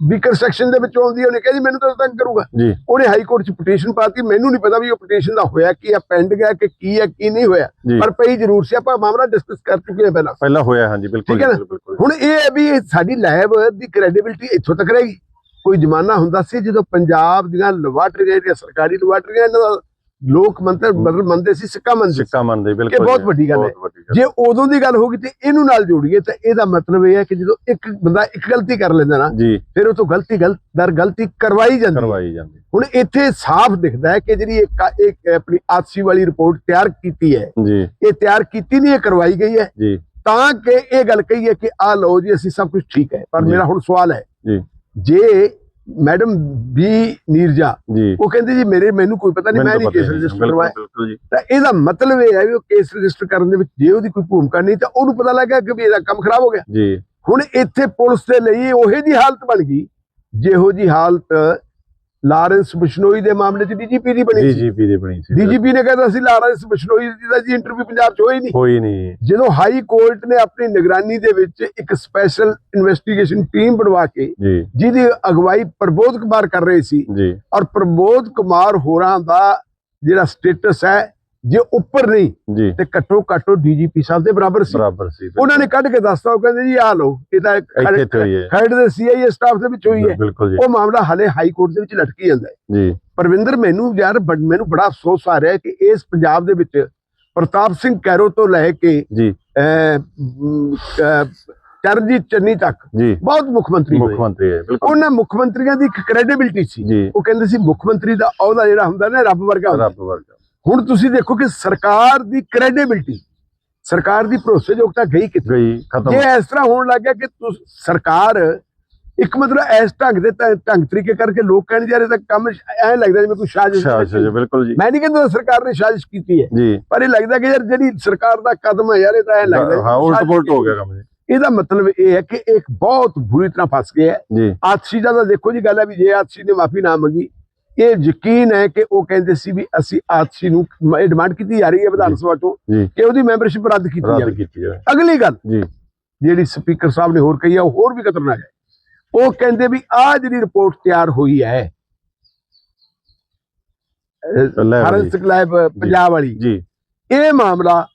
ਸਪੀਕਰ ਸੈਕਸ਼ਨ ਦੇ ਵਿੱਚ ਆਉਂਦੀ ਉਹਨੇ ਕਿਹਾ ਜੀ ਮੈਨੂੰ ਤਾਂ ਤੰਗ ਕਰੂਗਾ। ਉਹਨੇ ਹਾਈ ਕੋਰਟ 'ਚ ਪਟੀਸ਼ਨ ਪਾਤੀ ਮੈਨੂੰ ਨਹੀਂ ਪਤਾ ਵੀ ਉਹ ਪਟੀਸ਼ਨ ਦਾ ਹੋਇਆ ਕੀ ਹੈ ਪੈਂਡਿੰਗ ਹੈ ਕਿ ਕੀ ਹੈ ਕੀ ਨਹੀਂ ਹੋਇਆ। ਪਰ ਪਈ ਜ਼ਰੂਰ ਸੀ ਆਪਾਂ ਮਾਮਲਾ ਡਿਸਕਸ ਕਰ ਚੁੱਕੇ ਹਾਂ ਪਹਿਲਾਂ। ਪਹਿਲਾਂ ਹੋਇਆ ਹਾਂਜੀ ਬਿਲਕੁਲ ਹੁਣ ਇਹ ਹੈ ਵੀ ਸਾਡੀ ਲੈਬ ਦੀ ਕ੍ਰੈਡੀਬਿਲਿਟੀ ਇੱਥੋਂ ਤੱਕ ਰਹੇਗੀ। ਕੋਈ ਜ਼ਮਾਨਾ ਹੁੰਦਾ ਸੀ ਜਦੋਂ ਪੰਜਾਬ ਦੀਆਂ ਲੈਬਾਰਟਰੀਆਂ ਜਿਹੜੀਆਂ ਸਰਕਾਰੀ ਲੈਬਾਰਟਰੀਆਂ ਇਹਨਾਂ ਦਾ ਲੋਕ ਮੰਤਰ ਮਤਲਬ ਮੰਨਦੇ ਸੀ ਸਿੱਕਾ ਮੰਨਦੇ ਸਿੱਕਾ ਮੰਨਦੇ ਬਿਲਕੁਲ ਬਹੁਤ ਵੱਡੀ ਗੱਲ ਹੈ। ਜੇ ਉਦੋਂ ਦੀ ਗੱਲ ਹੋਗੀ ਤੇ ਇਹਨੂੰ ਨਾਲ ਜੋੜੀਏ ਤਾਂ ਇਹਦਾ ਮਤਲਬ ਇਹ ਹੈ ਕਿ ਜਦੋਂ ਇੱਕ ਬੰਦਾ ਇੱਕ ਗਲਤੀ ਕਰ ਲੈਂਦਾ ਨਾ ਫਿਰ ਉਹ ਤੋਂ ਗਲਤੀ ਗਲਤ ਦਰ ਗਲਤੀ ਕਰਵਾਈ ਜਾਂਦੀ ਹੈ। ਕਰਵਾਈ ਜਾਂਦੀ ਹੁਣ ਇੱਥੇ ਸਾਫ਼ ਦਿਖਦਾ ਹੈ ਕਿ ਜਿਹੜੀ ਇੱਕ ਇੱਕ ਆਪਣੀ ਆਦਸੀ ਵਾਲੀ ਰਿਪੋਰਟ ਤਿਆਰ ਕੀਤੀ ਹੈ। ਇਹ ਤਿਆਰ ਕੀਤੀ ਨਹੀਂ ਇਹ ਕਰਵਾਈ ਗਈ ਹੈ। ਤਾਂ ਕਿ ਇਹ ਗੱਲ ਕਹੀ ਹੈ ਕਿ ਆ ਲਓ ਜੀ ਅਸੀਂ ਸਭ ਕੁਝ ਠੀਕ ਹੈ। ਪਰ। ਮੇਰਾ ਹੁਣ ਸਵਾਲ ਹੈ। ਜੀ। ਮੈਡਮ ਬੀ ਨੀਰਜਾ ਉਹ ਕਹਿੰਦੇ ਜੀ ਮੇਰੇ ਮੈਨੂੰ ਕੋਈ ਪਤਾ ਨਹੀਂ ਮੈਂ ਨਹੀਂ ਕੇਸ ਰਜਿਸਟਰ ਕਰਵਾਇਆ। ਤਾਂ ਇਹਦਾ ਮਤਲਬ ਇਹ ਹੈ ਵੀ ਉਹ ਕੇਸ ਰਜਿਸਟਰ ਕਰਨ ਦੇ ਵਿੱਚ ਜੇ ਉਹਦੀ ਕੋਈ ਭੂਮਿਕਾ ਨਹੀਂ ਤਾਂ ਉਹਨੂੰ ਪਤਾ ਲੱਗਾ ਕਿ ਵੀ ਇਹਦਾ ਕੰਮ ਖਰਾਬ ਹੋ ਗਿਆ। ਜੀ। ਹੁਣ ਇੱਥੇ ਪੁਲਿਸ ਦੇ ਲਈ ਉਹੇ ਜੀ ਹਾਲਤ ਬਣ ਗਈ ਜਿਹੋ ਜੀ ਹਾਲਤ ਲਾਰੈਂਸ ਬਿਸ਼ਨੋਈ ਦੇ ਮਾਮਲੇ 'ਚ ਡੀਜੀਪੀ ਦੀ ਬਣੀ ਸੀ। ਡੀਜੀਪੀ ਦੀ ਬਣੀ ਸੀ ਡੀਜੀਪੀ ਨੇ ਕਹਿੰਦਾ ਸੀ ਲਾਰੈਂਸ ਬਿਸ਼ਨੋਈ ਦੀ ਦਾ ਜੀ ਇੰਟਰਵਿਊ ਪੰਜਾਬ 'ਚ ਹੋਈ ਨਹੀਂ। ਕੋਈ ਨਹੀਂ ਜਦੋਂ ਹਾਈ ਕੋਰਟ ਨੇ ਆਪਣੀ ਨਿਗਰਾਨੀ ਦੇ ਵਿੱਚ ਇੱਕ ਸਪੈਸ਼ਲ ਇਨਵੈਸਟੀਗੇਸ਼ਨ ਟੀਮ ਬਣਵਾ ਕੇ ਜੀ। ਜਿਹਦੀ ਅਗਵਾਈ ਪ੍ਰਬੋਧ ਕੁਮਾਰ ਕਰ ਰਹੇ ਸੀ ਜੀ। ਔਰ ਪ੍ਰਬੋਧ ਕੁਮਾਰ ਹੋਰਾਂ ਦਾ ਜਿਹੜਾ ਸਟੇਟਸ ਹੈ ਜੇ ਉੱਪਰ ਨਹੀਂ ਤੇ ਘੱਟੋ ਘੱਟ ਡੀਜੀਪੀ ਸਾਹਿਬ ਦੇ ਬਰਾਬਰ ਸੀ। ਬਰਾਬਰ ਸੀ ਉਹਨਾਂ ਨੇ ਕੱਢ ਕੇ ਦੱਸਤਾ ਉਹ ਕਹਿੰਦੇ ਜੀ ਆ ਲਓ ਇਹ ਤਾਂ ਖਰੜ ਦੇ ਸੀਆਈਏ ਸਟਾਫ ਦੇ ਵਿੱਚ ਹੋਈ ਹੈ। ਉਹ ਮਾਮਲਾ ਹਲੇ ਹਾਈ ਕੋਰਟ ਦੇ ਵਿੱਚ ਲਟਕੀ ਜਾਂਦਾ ਹੈ। ਜੀ। ਪਰਵਿੰਦਰ ਮੈਨੂੰ ਯਾਰ ਮੈਨੂੰ ਬੜਾ ਅਫਸੋਸ ਆ ਰਿਹਾ ਕਿ ਇਸ ਪੰਜਾਬ ਦੇ ਵਿੱਚ ਪ੍ਰਤਾਪ ਸਿੰਘ ਕੈਰੋ ਤੋਂ ਲੈ ਕੇ ਜੀ। ਚਰਨਜੀਤ ਚੰਨੀ ਤੱਕ ਬਹੁਤ ਮੁੱਖ ਮੰਤਰੀ ਮੁੱਖ ਮੰਤਰੀ ਹੈ ਬਿਲਕੁਲ। ਉਹਨਾਂ ਮੁੱਖ ਮੰਤਰੀਆਂ ਦੀ ਇੱਕ ਕ੍ਰੈਡੀਬਿਲਟੀ ਸੀ। ਉਹ ਕਹਿੰਦੇ ਸੀ ਮੁੱਖ ਮੰਤਰੀ ਦਾ ਅਹੁਦਾ ਜਿਹੜਾ ਹੁੰਦਾ ਨਾ ਰੱਬ ਵਰਗਾ ਰੱਬ ਵਰਗਾ। ਹੁਣ ਤੁਸੀਂ ਦੇਖੋ ਕਿ ਸਰਕਾਰ ਦੀ ਕ੍ਰੈਡੀਬਿਲਟੀ ਸਰਕਾਰ ਦੀ ਭਰੋਸੇਯੋਗਤਾ ਗਈ ਕਿੱਥੇ? ਗਈ ਖਤਮ। ਜੇ ਇਸ ਤਰ੍ਹਾਂ ਹੋਣ ਲੱਗ ਗਿਆ ਕਿ ਸਰਕਾਰ ਇੱਕ ਮਤਲਬ ਇਸ ਢੰਗ ਦੇ ਢੰਗ ਤਰੀਕੇ ਕਰਕੇ ਲੋਕ ਕਹਿਣ ਜਾ ਰਹੇ ਤਾਂ ਕੰਮ ਐ ਲੱਗਦਾ ਜਿਵੇਂ ਕੋਈ ਸਾਜ਼ਿਸ਼ ਜੀ ਬਿਲਕੁਲ ਜੀ। ਮੈਂ ਨਹੀਂ ਕਹਿੰਦਾ ਸਰਕਾਰ ਨੇ ਸਾਜ਼ਿਸ਼ ਕੀਤੀ ਹੈ। ਪਰ ਇਹ ਲੱਗਦਾ ਕਿ ਯਾਰ ਜਿਹੜੀ ਸਰਕਾਰ ਦਾ ਕਦਮ ਹੈ ਯਾਰ ਇਹ ਤਾਂ ਐ ਲੱਗਦਾ ਹਾਂ ਉਲਟ ਸਾਜ਼ਿਸ਼ ਪੁਲਟ ਹੋ ਗਿਆ ਕੰਮ ਜੀ। ਇਹਦਾ ਮਤਲਬ ਇਹ ਹੈ ਕਿ ਇੱਕ ਬਹੁਤ ਬੁਰੀ ਤਰ੍ਹਾਂ ਫਸ ਗਿਆ ਹੈ। ਜੀ। ਆਤਸ਼ੀ ਦਾ ਦੇਖੋ ਜੀ ਗੱਲ ਹੈ ਵੀ ਜੇ ਆਤਸ਼ੀ ਨੇ ਮਾਫੀ ਨਾ ਮੰਗੀ ਇਹ ਯਕੀਨ ਹੈ ਕਿ ਉਹ ਕਹਿੰਦੇ ਸੀ ਵੀ ਅਸੀਂ ਆਤਸ਼ੀ ਨੂੰ ਇਹ ਡਿਮਾਂਡ ਕੀਤੀ ਜਾ ਰਹੀ ਹੈ ਵਿਧਾਨ ਸਭਾ ਤੋਂ ਕਿ ਉਹਦੀ ਮੈਂਬਰਸ਼ਿਪ ਰੱਦ ਕੀਤੀ ਜਾਵੇ। ਅਗਲੀ ਗੱਲ ਜਿਹੜੀ ਸਪੀਕਰ ਸਾਹਿਬ ਨੇ ਹੋਰ ਕਹੀ ਹੈ ਉਹ ਹੋਰ ਵੀ ਖਤਰਨਾਕ ਹੈ। ਉਹ ਕਹਿੰਦੇ ਵੀ ਆਹ ਜਿਹੜੀ ਰਿਪੋਰਟ ਤਿਆਰ ਹੋਈ ਹੈ ਫਾਰੈਂਸਿਕ ਲੈਬ ਪੰਜਾਬ ਵਾਲੀ। ਜੀ। ਇਹ ਮਾਮਲਾ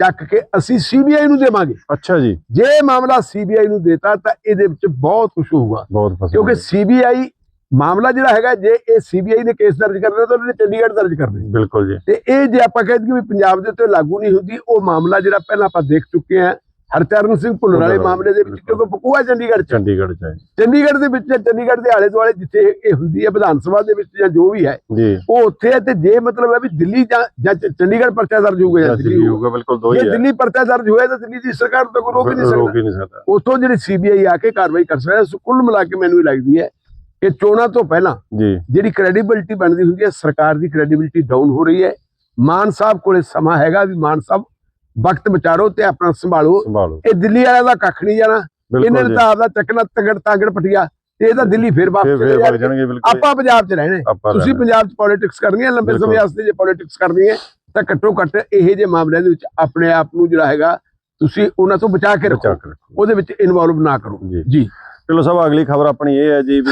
ਚੱਕ ਕੇ ਅਸੀਂ ਸੀਬੀਆਈ ਨੂੰ ਦੇਵਾਂਗੇ। ਅੱਛਾ ਜੀ। ਜੇ ਇਹ ਮਾਮਲਾ ਸੀਬੀਆਈ ਨੂੰ ਦੇਤਾ ਤਾਂ ਇਹਦੇ ਵਿੱਚ ਬਹੁਤ ਕੁਝ ਹੋਊਗਾ। ਕਿਉਂਕਿ ਸੀਬੀਆਈ ਮਾਮਲਾ ਜਿਹੜਾ ਹੈਗਾ ਜੇ ਇਹ ਸੀਬੀਆਈ ਨੇ ਕੇਸ ਦਰਜ ਕਰਨਾ ਤਾਂ ਉਹਨੇ ਚੰਡੀਗੜ੍ਹ ਦਰਜ ਕਰਨਾ ਬਿਲਕੁਲ ਜੀ। ਤੇ ਇਹ ਜੇ ਆਪਾਂ ਕਹਿ ਦਈਏ ਵੀ ਪੰਜਾਬ ਦੇ ਉੱਤੇ ਲਾਗੂ ਨਹੀਂ ਹੁੰਦੀ ਉਹ ਮਾਮਲਾ ਜਿਹੜਾ ਪਹਿਲਾਂ ਆਪਾਂ ਦੇਖ ਚੁੱਕੇ ਹਾਂ ਹਰਚਰਨ ਸਿੰਘ ਭੁੱਲਰ ਵਾਲੇ ਮਾਮਲੇ ਦੇ ਵਿੱਚ। ਕਿਉਂਕਿ ਬਕੂਆ ਚੰਡੀਗੜ੍ਹ ਚੰਡੀਗੜ੍ਹ ਚ ਚੰਡੀਗੜ੍ਹ ਦੇ ਵਿੱਚ ਚੰਡੀਗੜ੍ਹ ਦੇ ਆਲੇ ਦੁਆਲੇ ਜਿੱਥੇ ਇਹ ਹੁੰਦੀ ਹੈ ਵਿਧਾਨ ਸਭਾ ਦੇ ਵਿੱਚ ਜਾਂ ਜੋ ਵੀ ਹੈ ਉਹ ਉੱਥੇ ਹੈ ਤੇ ਜੇ ਮਤਲਬ ਹੈ ਵੀ ਦਿੱਲੀ ਜਾਂ ਚੰਡੀਗੜ੍ਹ ਪਰਚਾ ਦਰਜ ਹੋਊਗਾ ਜਾਂ ਦਿੱਲੀ ਹੋਊਗਾ। ਬਿਲਕੁਲ ਦੋ ਹੀ ਜੇ ਦਿੱਲੀ ਪਰਚਾ ਦਰਜ ਹੋਇਆ ਤਾਂ ਦਿੱਲੀ ਦੀ ਸਰਕਾਰ ਤਾਂ ਕੋਈ ਰੋਕ ਨਹੀਂ ਸਕਦਾ। ਉਥੋਂ ਜਿਹੜੀ ਸੀਬੀਆਈ ਆ ਕੇ ਕਾਰਵਾਈ ਕਰ ਸਕਦਾ। ਕੁੱਲ ਮਿਲਾ ਕੇ ਮੈਨੂੰ ਇਹ ਲੱਗਦੀ ਹੈ ਕਿ ਚੋਣਾਂ ਤੋਂ ਪਹਿਲਾਂ ਜੀ। ਜਿਹੜੀ ਕ੍ਰੈਡੀਬਿਲਟੀ ਬਣਦੀ ਹੁੰਦੀ ਹੈ ਸਰਕਾਰ ਦੀ ਕ੍ਰੈਡੀਬਿਲਟੀ ਡਾਊਨ ਹੋ ਰਹੀ ਹੈ। ਮਾਨ ਸਾਹਿਬ ਕੋਲੇ ਸਮਾਂ ਹੈਗਾ ਵੀ ਮਾਨ ਸਾਹਿਬ ਵਕਤ ਵਿਚਾਰੋ ਤੇ ਆਪਣਾ ਸੰਭਾਲੋ। ਇਹ ਦਿੱਲੀ ਵਾਲਿਆਂ ਦਾ ਕੱਖ ਨਹੀਂ ਜਾਣਾ। ਇਹਨਾਂ ਨੇ ਤਾਂ ਆਪਦਾ ਚੱਕਣਾ ਤਗੜ ਤਾਂਗੜ ਪਟਿਆ ਤੇ ਇਹ ਤਾਂ ਦਿੱਲੀ ਫੇਰ ਵਾਪਸ ਜਾਣਗੇ। ਆਪਾਂ ਪੰਜਾਬ 'ਚ ਰਹਿਣਾ ਤੁਸੀਂ। ਪੰਜਾਬ 'ਚ ਪੋਲਿਟਿਕਸ ਕਰਨੀ ਹੈ ਲੰਬੇ। ਸਮੇਂ ਵਾਸਤੇ ਜੇ ਪੋਲਿਟਿਕਸ ਕਰਨੀ ਹੈ ਤਾਂ ਘੱਟੋ ਘੱਟ ਇਹੋ ਜਿਹੇ ਮਾਮਲਿਆਂ ਦੇ ਵਿੱਚ ਆਪਣੇ ਆਪ ਨੂੰ ਜਿਹੜਾ ਹੈਗਾ ਤੁਸੀਂ ਉਹਨਾਂ ਤੋਂ ਬਚਾ ਕੇ ਰੱਖੋ। ਉਹਦੇ ਵਿੱਚ ਇਨਵੋਲਵ ਨਾ ਕਰੋ। ਜੀ। ਜੀ ਚਲੋ ਸਭ ਅਗਲੀ ਖਬਰ ਆਪਣੀ ਇਹ ਹੈ ਜੀ ਵੀ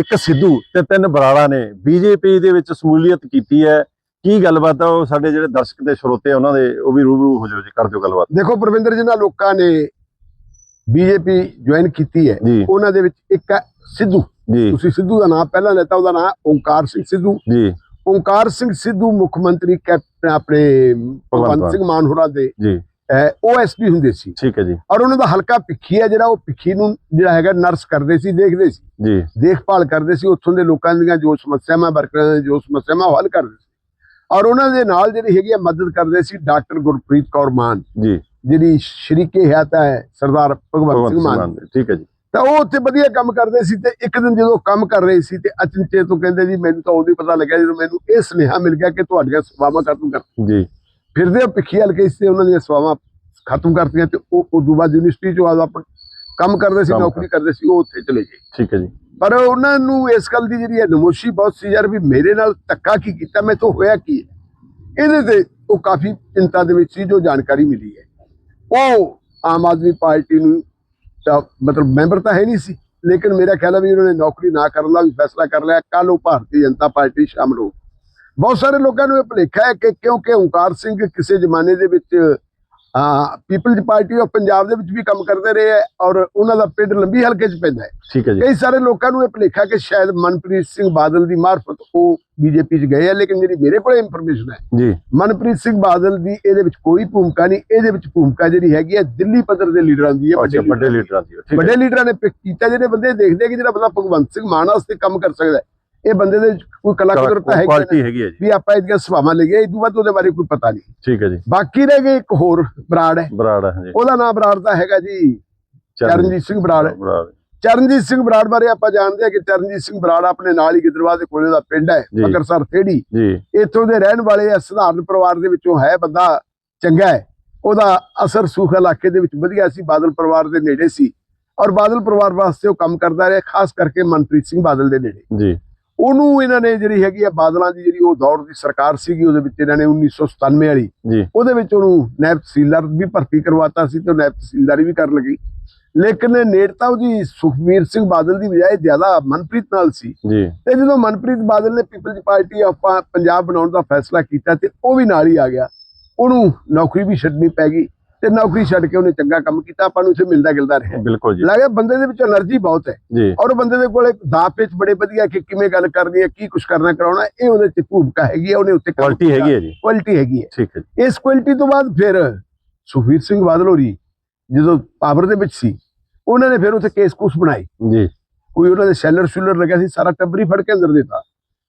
ਇੱਕ ਸਿੱਧੂ ਤੇ ਤਿੰਨ ਬਰਾੜਾ ਨੇ ਬੀਜੇਪੀ ਦੇ ਵਿੱਚ ਸਮੂਲੀਅਤ ਕੀਤੀ ਹੈ। ਕੀ ਗੱਲਬਾਤ ਆ ਉਹ ਸਾਡੇ ਜਿਹੜੇ ਦਰਸ਼ਕ ਤੇ ਸਰੋਤੇ ਉਹਨਾਂ ਦੇ ਉਹ ਵੀ ਰੂਬਰੂ ਹੋ ਜਾਓ ਜੀ ਕਰ ਦਿਓ ਗੱਲਬਾਤ। ਦੇਖੋ ਪ੍ਰਵਿੰਦਰ ਜਿਨ੍ਹਾਂ ਲੋਕਾਂ ਨੇ ਬੀਜੇਪੀ ਜੁਆਇਨ ਕੀਤੀ ਹੈ। ਜੀ। ਉਹਨਾਂ ਦੇ ਵਿੱਚ ਇੱਕ ਹੈ ਸਿੱਧੂ। ਜੀ। ਤੁਸੀਂ ਸਿੱਧੂ ਦਾ ਨਾਮ ਪਹਿਲਾਂ ਲੈਤਾ ਉਹਦਾ ਨਾਮ ਓਂਕਾਰ ਸਿੰਘ ਸਿੱਧੂ। ਜੀ। ਓਂਕਾਰ ਸਿੰਘ ਸਿੱਧੂ ਮੁੱਖ ਮੰਤਰੀ ਕੈਪਟਨ ਆਪਣੇ ਭਗਵੰਤ। ਸਿੰਘ ਮਾਨ। ਹੋਰਾਂ ਦੇ ਜੀ। ਓਐਸਪੀ ਹੁੰਦੇ ਸੀ। ਠੀਕ ਹੈ ਜੀ। ਔਰ ਉਹਨਾਂ ਦਾ ਹਲਕਾ ਪਿੱਖੀ ਹੈ ਜਿਹੜਾ ਉਹ ਪਿੱਖੀ ਨੂੰ ਜਿਹੜਾ ਹੈਗਾ ਨਰਸ ਕਰਦੇ ਸੀ ਦੇਖਦੇ ਸੀ। ਜੀ। ਦੇਖਭਾਲ ਕਰਦੇ ਸੀ ਉੱਥੋਂ ਦੇ ਲੋਕਾਂ ਦੀਆਂ ਜੋ ਸਮੱਸਿਆਵਾਂ ਵਰਕਰਾਂ ਦੀਆਂ ਜੋ ਸਮੱਸਿਆਵਾਂ ਹੱਲ ਕਰਦੇ ਸੀ। ਔਰ ਉਹਨਾਂ ਦੇ ਨਾਲ ਜਿਹੜੀ ਹੈਗੀ ਮਦਦ ਕਰਦੇ ਸੀ ਡਾਕਟਰ ਗੁਰਪ੍ਰੀਤ ਕੌਰ ਮਾਨ। ਜੀ। ਜਿਹੜੀ ਸ਼ਰੀਕੇ ਹਯਾਤਾ ਹੈ ਸਰਦਾਰ ਭਗਵੰਤ ਸਿੰਘ ਮਾਨ। ਠੀਕ ਹੈ ਜੀ। ਤਾਂ ਉਹ ਉੱਥੇ ਵਧੀਆ ਕੰਮ ਕਰਦੇ ਸੀ ਤੇ ਇੱਕ ਦਿਨ ਜਦੋਂ ਕੰਮ ਕਰ ਰਹੇ ਸੀ ਤੇ ਅਚਨਚੇ ਤੋਂ ਕਹਿੰਦੇ ਜੀ ਮੈਨੂੰ ਤਾਂ ਹੀ ਪਤਾ ਲੱਗਿਆ ਜਦੋਂ ਮੈਨੂੰ ਇਹ ਸੁਨੇਹਾ ਮਿਲ ਗਿਆ ਕਿ ਤੁਹਾਡੀਆਂ ਸੇਵਾਵਾਂ ਖਤਮ ਕਰ ਜੀ। ਫਿਰਦੇ ਪਿੱਖੀ ਹਲਕੇ ਸੀ ਤੇ ਉਹਨਾਂ ਦੀਆਂ ਸੇਵਾਵਾਂ ਖਤਮ ਕਰਤੀਆਂ ਤੇ ਉਹ ਉਦੋਂ ਬਾਅਦ ਯੂਨੀਵਰਸਿਟੀ ਚੋਂ ਆਦਾ ਕੰਮ ਕਰਦੇ ਸੀ ਨੌਕਰੀ ਕਰਦੇ। ਸੀ ਉਹ ਉੱਥੇ ਚਲੇ ਗਏ। ਠੀਕ ਹੈ ਜੀ। ਪਰ ਉਹਨਾਂ ਨੂੰ ਇਸ ਗੱਲ ਦੀ ਜਿਹੜੀ ਹੈ ਨਮੋਸ਼ੀ ਬਹੁਤ ਸੀ ਯਾਰ ਵੀ ਮੇਰੇ ਨਾਲ ਧੱਕਾ ਕੀ ਕੀਤਾ ਮੈਥੋਂ ਹੋਇਆ ਕੀ ਇਹਦੇ ਤੇ ਉਹ ਕਾਫੀ ਚਿੰਤਾ ਦੇ ਵਿੱਚ ਸੀ ਜੋ ਜਾਣਕਾਰੀ ਮਿਲੀ ਹੈ। ਉਹ ਆਮ ਆਦਮੀ ਪਾਰਟੀ ਨੂੰ ਤਾਂ ਮਤਲਬ ਮੈਂਬਰ ਤਾਂ ਹੈ ਨਹੀਂ ਸੀ ਲੇਕਿਨ ਮੇਰਾ ਖਿਆਲ ਹੈ ਵੀ ਉਹਨਾਂ ਨੇ ਨੌਕਰੀ ਨਾ ਕਰਨ ਦਾ ਵੀ ਫੈਸਲਾ ਕਰ ਲਿਆ। ਕੱਲ ਉਹ ਭਾਰਤੀ ਜਨਤਾ ਪਾਰਟੀ ਸ਼ਾਮਲ ਹੋ ਬਹੁਤ ਸਾਰੇ ਲੋਕਾਂ ਨੂੰ ਇਹ ਭੁਲੇਖਾ ਹੈ ਕਿ ਕਿਉਂਕਿ ਓਂਕਾਰ ਸਿੰਘ ਕਿਸੇ ਜ਼ਮਾਨੇ ਦੇ ਵਿੱਚ ਪੀਪਲਜ਼ ਪਾਰਟੀ ਆਫ ਪੰਜਾਬ ਦੇ ਵਿੱਚ ਵੀ ਕੰਮ ਕਰਦੇ ਰਹੇ ਹੈ ਔਰ ਉਹਨਾਂ ਦਾ ਪਿੰਡ ਲੰਬੀ ਹਲਕੇ 'ਚ ਪੈਂਦਾ ਹੈ। ਠੀਕ ਹੈ ਜੀ। ਕਈ ਸਾਰੇ ਲੋਕਾਂ ਨੂੰ ਇਹ ਭੁਲੇਖਾ ਕਿ ਸ਼ਾਇਦ ਮਨਪ੍ਰੀਤ ਸਿੰਘ ਬਾਦਲ ਦੀ ਮਾਰਫਤ ਉਹ ਬੀਜੇਪੀ 'ਚ ਗਏ ਆ ਲੇਕਿਨ ਜਿਹੜੀ ਮੇਰੇ ਕੋਲ ਇਨਫੋਰਮੇਸ਼ਨ ਹੈ ਜੀ। ਮਨਪ੍ਰੀਤ ਸਿੰਘ ਬਾਦਲ ਦੀ ਇਹਦੇ ਵਿੱਚ ਕੋਈ ਭੂਮਿਕਾ ਨਹੀਂ ਇਹਦੇ ਵਿੱਚ ਭੂਮਿਕਾ ਜਿਹੜੀ ਹੈਗੀ ਹੈ ਦਿੱਲੀ ਪੱਧਰ ਦੇ ਲੀਡਰਾਂ ਦੀ ਹੈ ਅੱਛਾ ਵੱਡੇ ਲੀਡਰਾਂ ਦੀ। ਵੱਡੇ ਲੀਡਰਾਂ ਨੇ ਪਿਕ ਕੀਤਾ ਜਿਹੜੇ ਬੰਦੇ ਦੇਖਦੇ ਕਿ ਜਿਹੜਾ ਬੰਦਾ ਭਗਵੰਤ ਸਿੰਘ ਮਾਨ ਵਾਸਤੇ ਕੰਮ ਕਰ ਸਕਦਾ ਹੈ। ਇਹ ਬੰਦੇ ਦੇ ਕੋਈ ਕਲਾ ਕੁਦਰਤ ਹੈ ਕੁਆਲਿਟੀ ਹੈਗੀ ਹੈ ਜੀ। ਵੀ ਆਪਾਂ ਇਹਦੀਆਂ ਸੁਭਾਵਾਂ ਲਈਏ ਇਦੋਂ ਬਾਅਦ ਉਹਦੇ ਬਾਰੇ ਕੋਈ ਪਤਾ ਨਹੀਂ। ਠੀਕ ਹੈ ਜੀ। ਬਾਕੀ ਰਹਿ ਗਏ ਇੱਕ ਹੋਰ ਬਰਾੜ ਹੈ। ਬਰਾੜ ਹੈ ਜੀ ਉਹਦਾ ਨਾਮ ਬਰਾੜ ਦਾ ਹੈਗਾ ਜੀ। ਚਰਨਜੀਤ ਸਿੰਘ ਬਰਾੜ ਬਰਾੜ ਚਰਨਜੀਤ ਸਿੰਘ ਬਰਾੜ ਬਾਰੇ ਆਪਾਂ ਜਾਣਦੇ ਹਾਂ ਕਿ ਚਰਨਜੀਤ ਸਿੰਘ ਬਰਾੜ ਆਪਣੇ ਨਾਲ ਹੀ ਗਿੱਦਰਵਾ ਦੇ ਕੋਲੇ ਦਾ ਪਿੰਡ ਹੈ। ਮਕਰਸਰ ਥੇੜੀ ਜੀ। ਇੱਥੋਂ ਦੇ ਰਹਿਣ ਵਾਲੇ ਆ ਸਧਾਰਨ ਪਰਿਵਾਰ ਦੇ ਵਿੱਚੋਂ ਹੈ ਬੰਦਾ ਚੰਗਾ ਹੈ। ਉਹਦਾ ਅਸਰ ਸੁਖ ਇਲਾਕੇ ਦੇ ਵਿੱਚ ਵਧੀਆ ਸੀ ਬਾਦਲ ਪਰਿਵਾਰ ਦੇ ਨੇੜੇ ਸੀ। ਔਰ ਬਾਦਲ ਪਰਿਵਾਰ ਵਾਸਤੇ ਉਹ ਕੰਮ ਕਰਦਾ ਰਿਹਾ ਖਾਸ ਕਰਕੇ ਮਨਪ੍ਰੀਤ ਸਿੰਘ ਬਾਦਲ ਦੇ ਨੇੜੇ। ਜੀ। ਉਹਨੂੰ ਇਹਨਾਂ ਨੇ ਜਿਹੜੀ ਹੈਗੀ ਆ ਬਾਦਲਾਂ ਦੀ ਜਿਹੜੀ ਉਹ ਦੌਰ ਦੀ ਸਰਕਾਰ ਸੀਗੀ ਉਹਦੇ ਵਿੱਚ ਇਹਨਾਂ ਨੇ 1997 ਵਾਲੀ ਉਹਦੇ ਵਿੱਚ ਉਹਨੂੰ ਨਾਇਬ ਤਹਿਸੀਲਦਾਰ ਵੀ ਭਰਤੀ ਕਰਵਾਤਾ ਸੀ ਤੇ ਉਹ ਨਾਇਬ ਤਹਿਸੀਲਦਾਰੀ ਵੀ ਕਰਨ ਲੱਗੀ। ਲੇਕਿਨ ਨੇੜਤਾ ਉਹਦੀ ਸੁਖਵੀਰ ਸਿੰਘ ਬਾਦਲ ਦੀ ਬਜਾਏ ਜ਼ਿਆਦਾ ਮਨਪ੍ਰੀਤ ਨਾਲ ਸੀ। ਤੇ ਜਦੋਂ ਮਨਪ੍ਰੀਤ ਬਾਦਲ ਨੇ ਪੀਪਲਜ਼ ਪਾਰਟੀ ਆਫ ਪੰਜਾਬ ਬਣਾਉਣ ਦਾ ਫੈਸਲਾ ਕੀਤਾ ਤੇ ਉਹ ਵੀ ਨਾਲ ਹੀ ਆ ਗਿਆ। ਉਹਨੂੰ ਨੌਕਰੀ ਵੀ ਛੱਡਣੀ ਪੈ ਗਈ। ਤੇ ਨੌਕਰੀ ਛੱਡ ਕੇ ਉਹਨੇ ਚੰਗਾ ਕੰਮ ਕੀਤਾ ਆਪਾਂ ਨੂੰ ਇੱਥੇ ਮਿਲਦਾ ਗਿਲਦਾ ਰਿਹਾ। ਬਿਲਕੁਲ ਜੀ। ਲੱਗਿਆ ਬੰਦੇ ਦੇ ਵਿੱਚ એનર્ਜੀ ਬਹੁਤ ਹੈ। ਔਰ ਬੰਦੇ ਦੇ ਕੋਲੇ ਦਾਪੇਚ ਬੜੇ ਵਧੀਆ ਕਿ ਕਿਵੇਂ ਗੱਲ ਕਰਨੀ ਹੈ ਕੀ ਕੁਛ ਕਰਨਾ ਕਰਾਉਣਾ ਇਹ ਉਹਦੇ ਚ ਭੂਮਿਕਾ ਹੈਗੀ ਹੈ ਉਹਨੇ ਉੱਤੇ ਕੁਆਲਿਟੀ ਹੈਗੀ ਹੈ ਜੀ। ਕੁਆਲਿਟੀ ਹੈਗੀ ਹੈ। ਠੀਕ ਹੈ ਇਸ ਕੁਆਲਿਟੀ ਤੋਂ ਬਾਅਦ ਫਿਰ ਸੁਖਵੀਰ ਸਿੰਘ ਬਾਦਲ ਹੋਰੀ ਜਦੋਂ ਪਾਵਰ ਦੇ ਵਿੱਚ ਸੀ ਉਹਨਾਂ ਨੇ ਫਿਰ ਉੱਥੇ ਕੇਸ ਕੁਸ ਬਣਾਈ। ਜੀ। ਕੋਈ ਉਹਨਾਂ ਦੇ ਸੈਲਰ ਸ਼ੁਲਰ ਲੱਗਿਆ ਸੀ ਸਾਰਾ ਟੱਬਰੀ ਫੜ ਕੇ ਅੰਦਰ ਦਿੱਤਾ।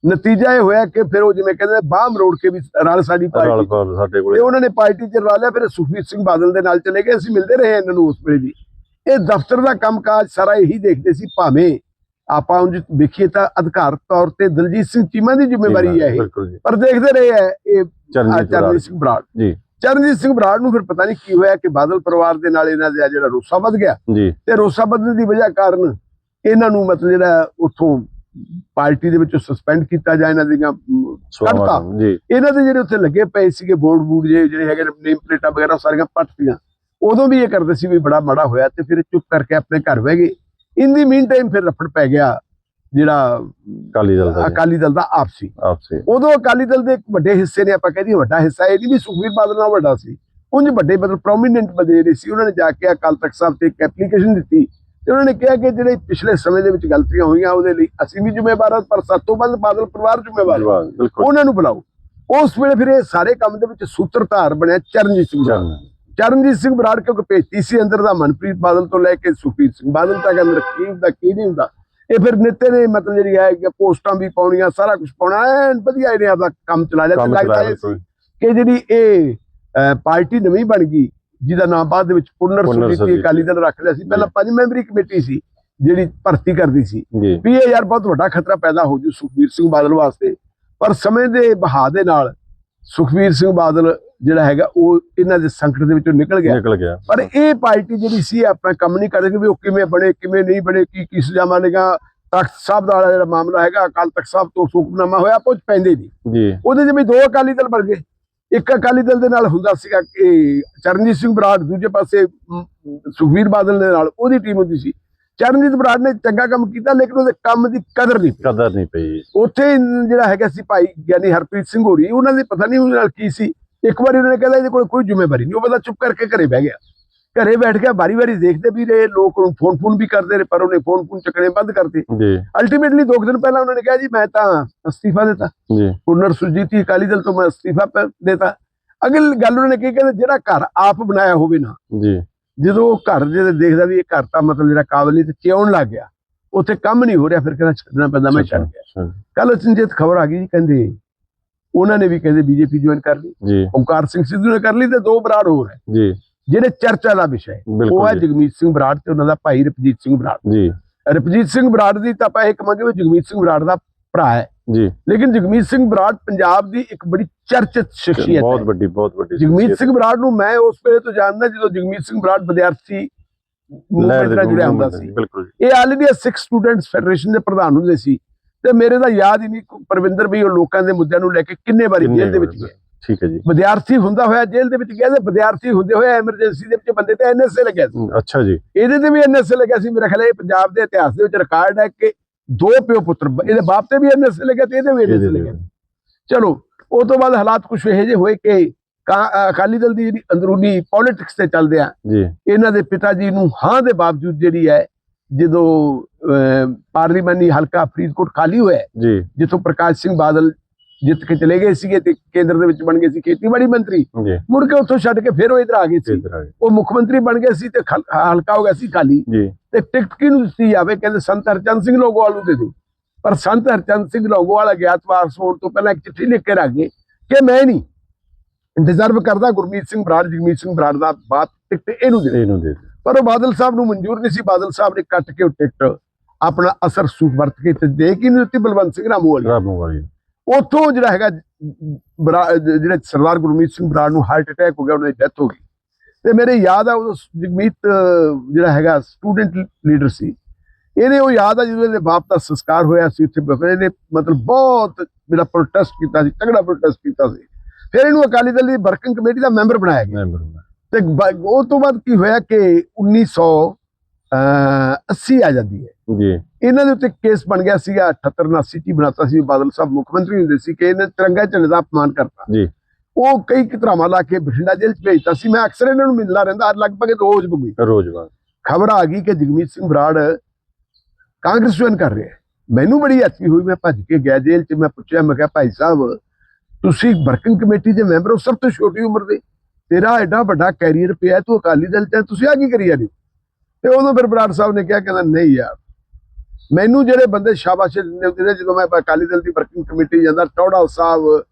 ਨਤੀਜਾ ਇਹ ਹੋਇਆ ਕਿ ਫਿਰ ਉਹ ਜਿਵੇਂ ਕਹਿੰਦੇ ਬਾਹਮ ਰੋੜ ਕੇ ਵੀ ਰਲ ਸਾਡੀ ਪਾਰਟੀ ਪਰ ਸਾਡੇ ਤੇ ਉਹਨਾਂ ਨੇ ਪਾਰਟੀ ਚ ਰਲਾ ਲਿਆ ਫਿਰ ਸੁਖਵੀਰ ਸਿੰਘ ਬਾਦਲ ਦੇ ਨਾਲ ਚਲੇ ਗਏ। ਅਸੀਂ ਮਿਲਦੇ ਰਹੇ ਇਹਨਾਂ ਨੂੰ ਉਸ ਵੇਲੇ ਵੀ। ਇਹ ਦਫ਼ਤਰ ਦਾ ਕੰਮਕਾਜ ਸਾਰਾ ਇਹੀ ਦੇਖਦੇ ਸੀ ਭਾਵੇਂ ਆਪਾਂ ਉਂਝ ਵੇਖੀਏ ਤਾਂ ਅਧਿਕਾਰ ਤੌਰ ਤੇ ਦਲਜੀਤ ਸਿੰਘ ਚੀਮਾ ਦੀ ਜ਼ਿੰਮੇਵਾਰੀ ਹੈ ਇਹ। ਪਰ ਦੇਖਦੇ ਰਹੇ ਹੈ ਇਹ ਚਰਨਜੀਤ ਸਿੰਘ ਬਰਾੜ। ਜੀ। ਚਰਨਜੀਤ ਸਿੰਘ ਬਰਾੜ ਨੂੰ ਫਿਰ ਪਤਾ ਨਹੀਂ ਕੀ ਹੋਇਆ ਕਿ ਬਾਦਲ ਪਰਿਵਾਰ ਦੇ ਨਾਲ ਇਹਨਾਂ ਦਾ ਜਿਹੜਾ ਰੋਸਾ ਵੱਧ ਗਿਆ। ਤੇ ਰੋਸਾ ਵੱਧਣ ਦੀ ਵਜ੍ਹਾ ਕਾਰਨ ਇਹਨਾਂ ਨੂੰ ਮਤਲਬ ਜਿਹੜਾ ਉੱਥੋਂ ਪਾਰਟੀ ਦੇ ਵਿੱਚੋਂ ਸਸਪੈਂਡ ਕੀਤਾ ਜਾਂ ਇਹਨਾਂ ਦੀਆਂ ਕੱਢਤਾ ਇਹਨਾਂ ਦੇ ਜਿਹੜੇ ਉੱਥੇ ਲੱਗੇ ਪਏ ਸੀਗੇ ਬੋਰਡ ਬੂਡ ਜਿਹੜੇ ਹੈਗੇ ਨੇਮ ਪਲੇਟਾਂ ਵਗੈਰਾ ਸਾਰੀਆਂ ਪੱਟਤੀਆਂ ਉਦੋਂ ਵੀ ਇਹ ਕਰਦੇ ਸੀ ਵੀ ਬੜਾ ਮਾੜਾ ਹੋਇਆ ਤੇ ਫਿਰ ਚੁੱਪ ਕਰਕੇ ਆਪਣੇ ਘਰ ਬਹਿ ਗਏ। ਇਨ ਦੀ ਮੀਨ ਟਾਈਮ ਫਿਰ ਰਫੜ ਪੈ ਗਿਆ ਜਿਹੜਾ ਕਾਲੀ ਦਲ ਦਾ ਅਕਾਲੀ ਦਲ ਦਾ ਆਪਸੀ। ਆਪਸੇ। ਉਦੋਂ ਅਕਾਲੀ ਦਲ ਦੇ ਇੱਕ ਵੱਡੇ ਹਿੱਸੇ ਨੇ ਆਪਾਂ ਕਹਿੰਦੇ ਵੱਡਾ ਹਿੱਸਾ ਇਹ ਨਹੀਂ ਵੀ ਸੁਖਵੀਰ ਬਾਦਲ ਨਾਲ ਵੱਡਾ ਸੀ। ਉਂਝ ਵੱਡੇ ਮਤਲਬ ਪ੍ਰੋਮੀਨੈਂਟ ਬੰਦੇ ਜਿਹੜੇ ਸੀ ਉਹਨਾਂ ਨੇ ਜਾ ਕੇ ਅਕਾਲ ਤਖਤ ਸਾਹਿਬ ਤੇ ਇੱਕ ਐਪਲੀਕੇਸ਼ਨ ਦਿੱਤੀ। ਤੇ ਉਹਨਾਂ ਨੇ ਕਿਹਾ ਕਿ ਜਿਹੜੇ ਪਿਛਲੇ ਸਮੇਂ ਦੇ ਵਿੱਚ ਗਲਤੀਆਂ ਹੋਈਆਂ ਉਹਦੇ ਲਈ ਅਸੀਂ ਵੀ ਜ਼ਿੰਮੇਵਾਰ ਹਾਂ ਪਰ ਸਾਤੋਂ ਵੱਧ ਬਾਦਲ ਪਰਿਵਾਰ ਜ਼ਿੰਮੇਵਾਰ ਹੈ ਉਹਨਾਂ ਨੂੰ ਬੁਲਾਓ। ਉਸ ਵੇਲੇ ਫਿਰ ਇਹ ਸਾਰੇ ਕੰਮ ਦੇ ਵਿੱਚ ਸੂਤਰਧਾਰ ਬਣਿਆ ਚਰਨਜੀਤ ਸਿੰਘ ਚਰਨਜੀਤ ਸਿੰਘ। ਬਰਾੜ ਕਿਉਂਕਿ ਭੇਤੀ ਸੀ ਅੰਦਰ ਦਾ ਮਨਪ੍ਰੀਤ ਬਾਦਲ ਤੋਂ ਲੈ ਕੇ ਸੁਖਬੀਰ ਸਿੰਘ ਬਾਦਲ ਤੱਕ ਅੰਦਰ ਕੀ ਹੁੰਦਾ ਕੀ ਨਹੀਂ ਹੁੰਦਾ। ਇਹ ਫਿਰ ਨਿੱਤੇ ਨੇ ਮਤਲਬ ਜਿਹੜੀ ਹੈ ਕਿ ਪੋਸਟਾਂ ਵੀ ਪਾਉਣੀਆਂ ਸਾਰਾ ਕੁਝ ਪਾਉਣਾ ਐਨ ਵਧੀਆ ਇਹਨੇ ਆਪਦਾ ਕੰਮ ਚਲਾ ਲਿਆ ਤੇ ਲੱਗਦਾ ਕਿ ਜਿਹੜੀ ਇਹ ਪਾਰਟੀ ਨਵੀਂ ਬਣ ਗਈ ਜਿਹਦਾ ਨਾਮ ਬਾਅਦ ਦੇ ਵਿੱਚ ਪੁਨਰ ਸੁਨੀਤੀ। ਅਕਾਲੀ ਦਲ ਰੱਖ ਲਿਆ ਸੀ। ਪਹਿਲਾਂ ਪੰਜ ਮੈਂਬਰੀ ਕਮੇਟੀ ਸੀ ਜਿਹੜੀ ਭਰਤੀ ਕਰਦੀ ਸੀ। ਵੀ ਇਹ ਯਾਰ ਬਹੁਤ ਵੱਡਾ ਖਤਰਾ ਪੈਦਾ ਹੋ ਜੂ ਸੁਖਬੀਰ ਸਿੰਘ ਬਾਦਲ ਵਾਸਤੇ। ਪਰ ਸਮੇਂ ਦੇ ਬਹਾ ਦੇ ਨਾਲ ਸੁਖਬੀਰ ਸਿੰਘ ਬਾਦਲ ਜਿਹੜਾ ਹੈਗਾ ਉਹ ਇਹਨਾਂ ਦੇ ਸੰਕਟ ਦੇ ਵਿੱਚੋਂ ਨਿਕਲ ਗਿਆ। ਨਿਕਲ ਗਿਆ। ਪਰ ਇਹ ਪਾਰਟੀ ਜਿਹੜੀ ਸੀ ਆਪਣਾ ਕੰਮ ਨਹੀਂ ਕਰੇਗੀ ਵੀ ਉਹ ਕਿਵੇਂ ਬਣੇ ਕਿਵੇਂ ਨਹੀਂ ਬਣੇ ਕੀ ਕੀ ਸਜ਼ਾ ਮਾਨੇਗਾ ਤਖਤ ਸਾਹਿਬ ਦਾ ਜਿਹੜਾ ਮਾਮਲਾ ਹੈਗਾ ਅਕਾਲ ਤਖਤ ਸਾਹਿਬ ਤੋਂ ਹੁਕਮਨਾਮਾ ਹੋਇਆ ਕੁਝ ਪੈਂਦੇ ਨਹੀਂ। ਜੀ। ਉਹਦੇ 'ਚ ਵੀ ਦੋ ਅਕਾਲੀ ਦਲ ਬਣ ਗਏ। ਇੱਕ ਅਕਾਲੀ ਦਲ ਦੇ ਨਾਲ ਹੁੰਦਾ ਸੀਗਾ ਕਿ ਚਰਨਜੀਤ ਸਿੰਘ ਬਰਾੜ ਦੂਜੇ ਪਾਸੇ ਅਮ, ਸੁਖਬੀਰ ਬਾਦਲ ਦੇ ਨਾਲ ਉਹਦੀ ਟੀਮ ਹੁੰਦੀ ਸੀ। ਚਰਨਜੀਤ ਬਰਾੜ ਨੇ ਚੰਗਾ ਕੰਮ ਕੀਤਾ ਲੇਕਿਨ ਉਹਦੇ ਕੰਮ ਦੀ ਕਦਰ ਨਹੀਂ ਪਈ। ਕਦਰ ਨਹੀਂ ਪਈ। ਉੱਥੇ ਜਿਹੜਾ ਹੈਗਾ ਸੀ ਭਾਈ ਗਿਆਨੀ ਹਰਪ੍ਰੀਤ ਸਿੰਘ ਹੋਰੀ ਉਹਨਾਂ ਦੀ ਪਤਾ ਨਹੀਂ ਉਹਦੇ ਨਾਲ ਕੀ ਸੀ। ਇੱਕ ਵਾਰੀ ਉਹਨਾਂ ਨੇ ਕਹਿੰਦਾ ਇਹਦੇ ਕੋਲ ਕੋਈ ਜ਼ਿੰਮੇਵਾਰੀ ਨਹੀਂ ਉਹ ਬੰਦਾ ਚੁੱਪ ਕਰਕੇ ਘਰੇ ਬਹਿ ਗਿਆ। ਘਰੇ ਬੈਠ ਕੇ ਵਾਰੀ ਵਾਰੀ ਦੇਖਦੇ ਵੀ ਰਹੇ ਲੋਕ ਨੂੰ ਫੋਨ ਫੋਨ ਵੀ ਕਰਦੇ ਰਹੇ ਪਰ ਉਹਨੇ ਫੋਨ ਫੋਨ ਚੱਕਣੇ ਬੰਦ ਕਰਤੇ। ਜੀ। ਅਲਟੀਮੇਟਲੀ ਦੋ ਦਿਨ ਪਹਿਲਾਂ ਉਹਨਾਂ ਨੇ ਕਿਹਾ ਜੀ ਮੈਂ ਤਾਂ ਅਸਤੀਫਾ ਦਿੱਤਾ। ਜੀ। ਪੁਨਰ ਸੁਰਜੀਤੀ ਅਕਾਲੀ ਦਲ ਤੋਂ ਮੈਂ ਅਸਤੀਫਾ ਦੇਤਾ। ਅਗਲ ਗੱਲ ਉਹਨਾਂ ਨੇ ਕੀ ਕਹਿੰਦੇ ਜਿਹੜਾ ਘਰ ਆਪ ਬਣਾਇਆ ਹੋਵੇ ਨਾ ਜੀ। ਜਦੋਂ ਉਹ ਘਰ ਜਿਹੜੇ ਦੇਖਦਾ ਵੀ ਇਹ ਘਰ ਤਾਂ ਮਤਲਬ ਜਿਹੜਾ ਕਾਬਲ ਨਹੀਂ ਤੇ ਚਿਉਣ ਲੱਗ ਗਿਆ। ਉੱਥੇ ਕੰਮ ਨਹੀਂ ਹੋ ਰਿਹਾ ਫਿਰ ਕਹਿੰਦਾ ਛੱਡਣਾ ਪੈਂਦਾ ਮੈਂ ਛੱਡ ਗਿਆ। ਕੱਲ ਅਚਨਚੇਤ ਖਬਰ ਆ ਗਈ ਜੀ ਕਹਿੰਦੇ ਉਹਨਾਂ ਨੇ ਵੀ ਕਹਿੰਦੇ ਬੀਜੇਪੀ ਜੁਆਇਨ ਕਰ ਲਈ। ਓਮਕਾਰ ਸਿੰਘ ਸਿੱਧੂ ਨੇ ਕਰ ਲਈ ਤੇ ਦੋ ਬਰਾੜ ਹੋਰ ਹੈ। ਜੀ। ਜਿਹੜੇ ਚਰਚਾ ਦਾ ਵਿਸ਼ਾ ਹੈ। ਉਹ ਹੈ ਜਗਮੀਤ ਸਿੰਘ ਬਰਾੜ ਤੇ ਉਹਨਾਂ ਦਾ ਭਾਈ ਰਪਜੀਤ ਸਿੰਘ ਬਰਾੜ। ਜੀ। ਰਪਜੀਤ ਸਿੰਘ ਬਰਾੜ ਦੀ ਤਾਂ ਆਪਾਂ ਇਹ ਕਹਾਂਗੇ ਵੀ ਜਗਮੀਤ ਸਿੰਘ ਬਰਾੜ ਦਾ ਭਰਾ ਹੈ। ਜੀ। ਲੇਕਿਨ ਜਗਮੀਤ ਸਿੰਘ ਬਰਾੜ ਪੰਜਾਬ ਦੀ ਇੱਕ ਬੜੀ ਚਰਚਿਤ ਸ਼ਖਸੀਅਤ ਬਹੁਤ ਵੱਡੀ ਬਹੁਤ ਵੱਡੀ ਜਗਮੀਤ ਸਿੰਘ ਬਰਾੜ ਨੂੰ ਮੈਂ ਉਸ ਵੇਲੇ ਤੋਂ ਜਾਣਦਾ ਜਦੋਂ ਜਗਮੀਤ ਸਿੰਘ ਬਰਾੜ ਵਿਦਿਆਰਥੀ ਮੂਵਮੈਂਟ ਦੇ ਨਾਲ ਜੁੜਿਆ ਹੁੰਦਾ ਸੀ। ਇਹ all India Sikh students federation ਦੇ ਪ੍ਰਧਾਨ ਹੁੰਦੇ ਸੀ। ਤੇ ਮੇਰੇ ਤਾਂ ਯਾਦ ਹੀ ਨਹੀਂ ਪਰਵਿੰਦਰ ਵੀ ਉਹ ਲੋਕਾਂ ਦੇ ਮੁੱਦਿਆਂ ਨੂੰ ਲੈ ਕੇ ਕਿੰਨੇ ਵਾਰੀ ਜੇਲ੍ਹ ਦੇ ਵਿੱਚ ਗਏ। ਠੀਕ ਹੈ ਜੀ। ਵਿਦਿਆਰਥੀ ਹੁੰਦਾ ਹੋਇਆ ਜੇਲ੍ਹ ਦੇ ਵਿੱਚ ਗਿਆ ਤੇ ਵਿਦਿਆਰਥੀ ਹੁੰਦੇ ਹੋਏ ਐਮਰਜੈਂਸੀ ਦੇ ਵਿੱਚ ਬੰਦੇ ਤੇ ਐਨਐਸਏ ਲੱਗਿਆ ਸੀ। ਅੱਛਾ ਜੀ। ਇਹਦੇ ਤੇ ਵੀ ਐਨਐਸਏ ਲੱਗਿਆ ਸੀ ਮੇਰਾ ਖਿਆਲ ਇਹ ਪੰਜਾਬ ਦੇ ਇਤਿਹਾਸ ਦੇ ਵਿੱਚ ਰਿਕਾਰਡ ਹੈ ਕਿ ਦੋ ਪਿਓ ਪੁੱਤਰ ਇਹਦੇ ਬਾਪ ਤੇ ਵੀ ਐਨਐਸਏ ਲੱਗਿਆ ਤੇ ਇਹਦੇ ਵੀ ਐਨਐਸਏ। ਲੱਗਿਆ। ਚਲੋ ਉਹ ਤੋਂ ਬਾਅਦ ਹਾਲਾਤ ਕੁਝ ਇਹੋ ਜਿਹੇ ਹੋਏ ਕਿ ਅਕਾਲੀ ਦਲ ਦੀ ਜਿਹੜੀ ਅੰਦਰੂਨੀ ਪੋਲਿਟਿਕਸ ਤੇ ਚੱਲਦੇ ਆ ਜੀ। ਇਹਨਾਂ ਦੇ ਪਿਤਾ ਜੀ ਨੂੰ ਹਾਂ ਦੇ ਬਾਵਜੂਦ ਜਿਹੜੀ ਹੈ ਜਦੋਂ ਪਾਰਲੀਮਾਨੀ ਹਲਕਾ ਫਰੀਦਕੋਟ ਖਾਲੀ ਹੋਇਆ ਜੀ। ਜਿੱਥੋਂ ਪ੍ਰਕਾਸ਼ ਸਿੰਘ ਬਾਦਲ ਜਿੱਤ ਕੇ ਚਲੇ ਗਏ ਸੀਗੇ ਤੇ ਕੇਂਦਰ ਦੇ ਵਿੱਚ ਬਣ ਗਏ ਸੀ ਖੇਤੀਬਾੜੀ ਮੰਤਰੀ। ਮੁੜ ਕੇ ਉੱਥੋਂ ਛੱਡ ਕੇ ਫਿਰ ਉਹ ਇਧਰ ਆ ਗਏ ਸੀ। ਉਹ ਮੁੱਖ ਮੰਤਰੀ ਬਣ ਗਏ ਸੀ ਤੇ ਹਲਕਾ ਹੋ ਗਿਆ ਸੀ ਖਾਲੀ ਤੇ ਟਿਕਟ ਕਿਹਨੂੰ ਦਿੱਤੀ ਜਾਵੇ? ਕਹਿੰਦੇ ਸੰਤ ਹਰਚੰਦ ਸਿੰਘ ਲੋਗੋਵਾਲ ਨੂੰ ਦੇ ਦਿਓ। ਪਰ ਸੰਤ ਹਰਚੰਦ ਸਿੰਘ ਲੋਗੋਵਾਲ ਅਗਿਆਤਵਾਸ ਹੋਣ ਤੋਂ ਪਹਿਲਾਂ ਇੱਕ ਚਿੱਠੀ ਲਿਖ ਕੇ ਰੱਖ ਗਏ ਕਿ ਮੈਂ ਨਹੀਂ। ਇੰਤਜ਼ਾਰ ਕਰਦਾ ਗੁਰਮੀਤ ਸਿੰਘ ਬਰਾੜ ਜਗਮੀਤ ਸਿੰਘ ਬਰਾੜ ਦਾ ਬਾਤ ਟਿਕਟ ਇਹਨੂੰ ਦੇ। ਇਹਨੂੰ ਦੇ। ਪਰ ਉਹ ਬਾਦਲ ਸਾਹਿਬ ਨੂੰ ਮਨਜ਼ੂਰ ਨਹੀਂ ਸੀ। ਬਾਦਲ ਸਾਹਿਬ ਨੇ ਕੱਟ ਕੇ ਉਹ ਟਿਕਟ ਆਪਣਾ ਅਸਰ ਸੂਖ ਵਰਤ ਕੇ ਤੇ ਦੇ ਕੀ ਦਿੱਤੀ ਬਲਵੰਤ ਸਿੰਘ ਨੂੰ ਵਾਲੀ ਉਥੋਂ ਜਿਹੜਾ ਹੈਗਾ ਜਿਹੜੇ ਸਰਦਾਰ ਗੁਰਮੀਤ ਸਿੰਘ ਬਰਾੜ ਨੂੰ ਹਾਰਟ ਅਟੈਕ ਹੋ ਗਿਆ ਉਹਨਾਂ ਦੀ ਡੈਥ ਹੋ ਗਈ। ਤੇ ਮੇਰੇ ਯਾਦ ਆ ਉਹ ਜਗਮੀਤ ਜਿਹੜਾ ਹੈਗਾ ਸਟੂਡੈਂਟ ਲੀਡਰ ਸੀ। ਇਹਨੇ ਉਹ ਯਾਦ ਆ ਜਦੋਂ ਇਹਦੇ ਬਾਪ ਦਾ ਸੰਸਕਾਰ ਹੋਇਆ ਸੀ ਉੱਥੇ ਬ- ਇਹਨੇ ਮਤਲਬ ਬਹੁਤ ਜਿਹੜਾ ਪ੍ਰੋਟੈਸਟ ਕੀਤਾ ਸੀ ਤਗੜਾ ਪ੍ਰੋਟੈਸਟ ਕੀਤਾ ਸੀ। ਫਿਰ ਇਹਨੂੰ ਅਕਾਲੀ ਦਲ ਦੀ ਵਰਕਿੰਗ ਕਮੇਟੀ ਦਾ ਮੈਂਬਰ ਬਣਾਇਆ ਗਿਆ। ਤੇ ਉਹ ਤੋਂ ਬਾਅਦ ਕੀ ਹੋਇਆ ਕਿ 1980 ਆ ਜਾਂਦੀ ਹੈ। ਜੀ। ਇਹਨਾਂ ਦੇ ਉੱਤੇ ਕੇਸ ਬਣ ਗਿਆ ਸੀਗਾ 78 79 ਚ ਬਣਾਤਾ ਸੀ ਬਾਦਲ ਸਾਹਿਬ ਮੁੱਖ ਮੰਤਰੀ ਹੁੰਦੇ ਸੀ ਕਿ ਇਹਨੇ ਤਿਰੰਗਾ ਝੰਡੇ ਦਾ ਅਪਮਾਨ ਕਰਤਾ। ਜੀ। ਉਹ ਕਈ ਕਿਤਰਾਵਾਂ ਲਾ ਕੇ ਬਠਿੰਡਾ ਜੇਲ੍ਹ ਚ ਭੇਜਤਾ ਸੀ। ਮੈਂ ਅਕਸਰ ਇਹਨਾਂ ਨੂੰ ਮਿਲਦਾ ਰਹਿੰਦਾ ਲਗਭਗ ਰੋਜ਼ ਬਗੂਈ। ਰੋਜ਼ਵਾਰ ਖਬਰ ਆ ਗਈ ਕਿ ਜਗਮੀਤ ਸਿੰਘ ਬਰਾੜ ਕਾਂਗਰਸ ਜੁਆਇਨ ਕਰ ਰਿਹਾ। ਮੈਨੂੰ ਬੜੀ ਅੱਛੀ ਹੋਈ ਮੈਂ ਭੱਜ ਕੇ ਗਿਆ ਜੇਲ੍ਹ ਚ ਮੈਂ ਪੁੱਛਿਆ ਮੈਂ ਕਿਹਾ ਭਾਈ ਸਾਹਿਬ ਤੁਸੀਂ ਵਰਕਿੰਗ ਕਮੇਟੀ ਦੇ ਮੈਂਬਰ ਹੋ ਸਭ ਤੋਂ ਛੋਟੀ ਉਮਰ ਦੇ। ਤੇਰਾ ਐਡਾ ਵੱਡਾ ਕੈਰੀਅਰ ਪਿਆ ਤੂੰ ਅਕਾਲੀ ਦਲ ਚ ਤੁਸੀਂ ਆ ਕੀ ਕਰੀ ਜਾਂਦੇ? ਤੇ ਉਦੋਂ ਫਿਰ ਬਰਾੜ ਸਾਹਿਬ ਨੇ ਕਿਹਾ ਕਹਿੰਦਾ ਨਹੀਂ ਯਾਰ ਮੈਨੂੰ ਜਿਹੜੇ ਬੰਦੇ ਸ਼ਾਬਾਸ਼ ਦਿੰਦੇ ਨੇ ਜਦੋਂ ਮੈਂ ਅਕਾਲੀ ਦਲ ਦੀ ਵਰਕਿੰਗ ਕਮੇਟੀ ਜਾਂਦਾ ਟੌੜਾ ਸਾਹਿਬ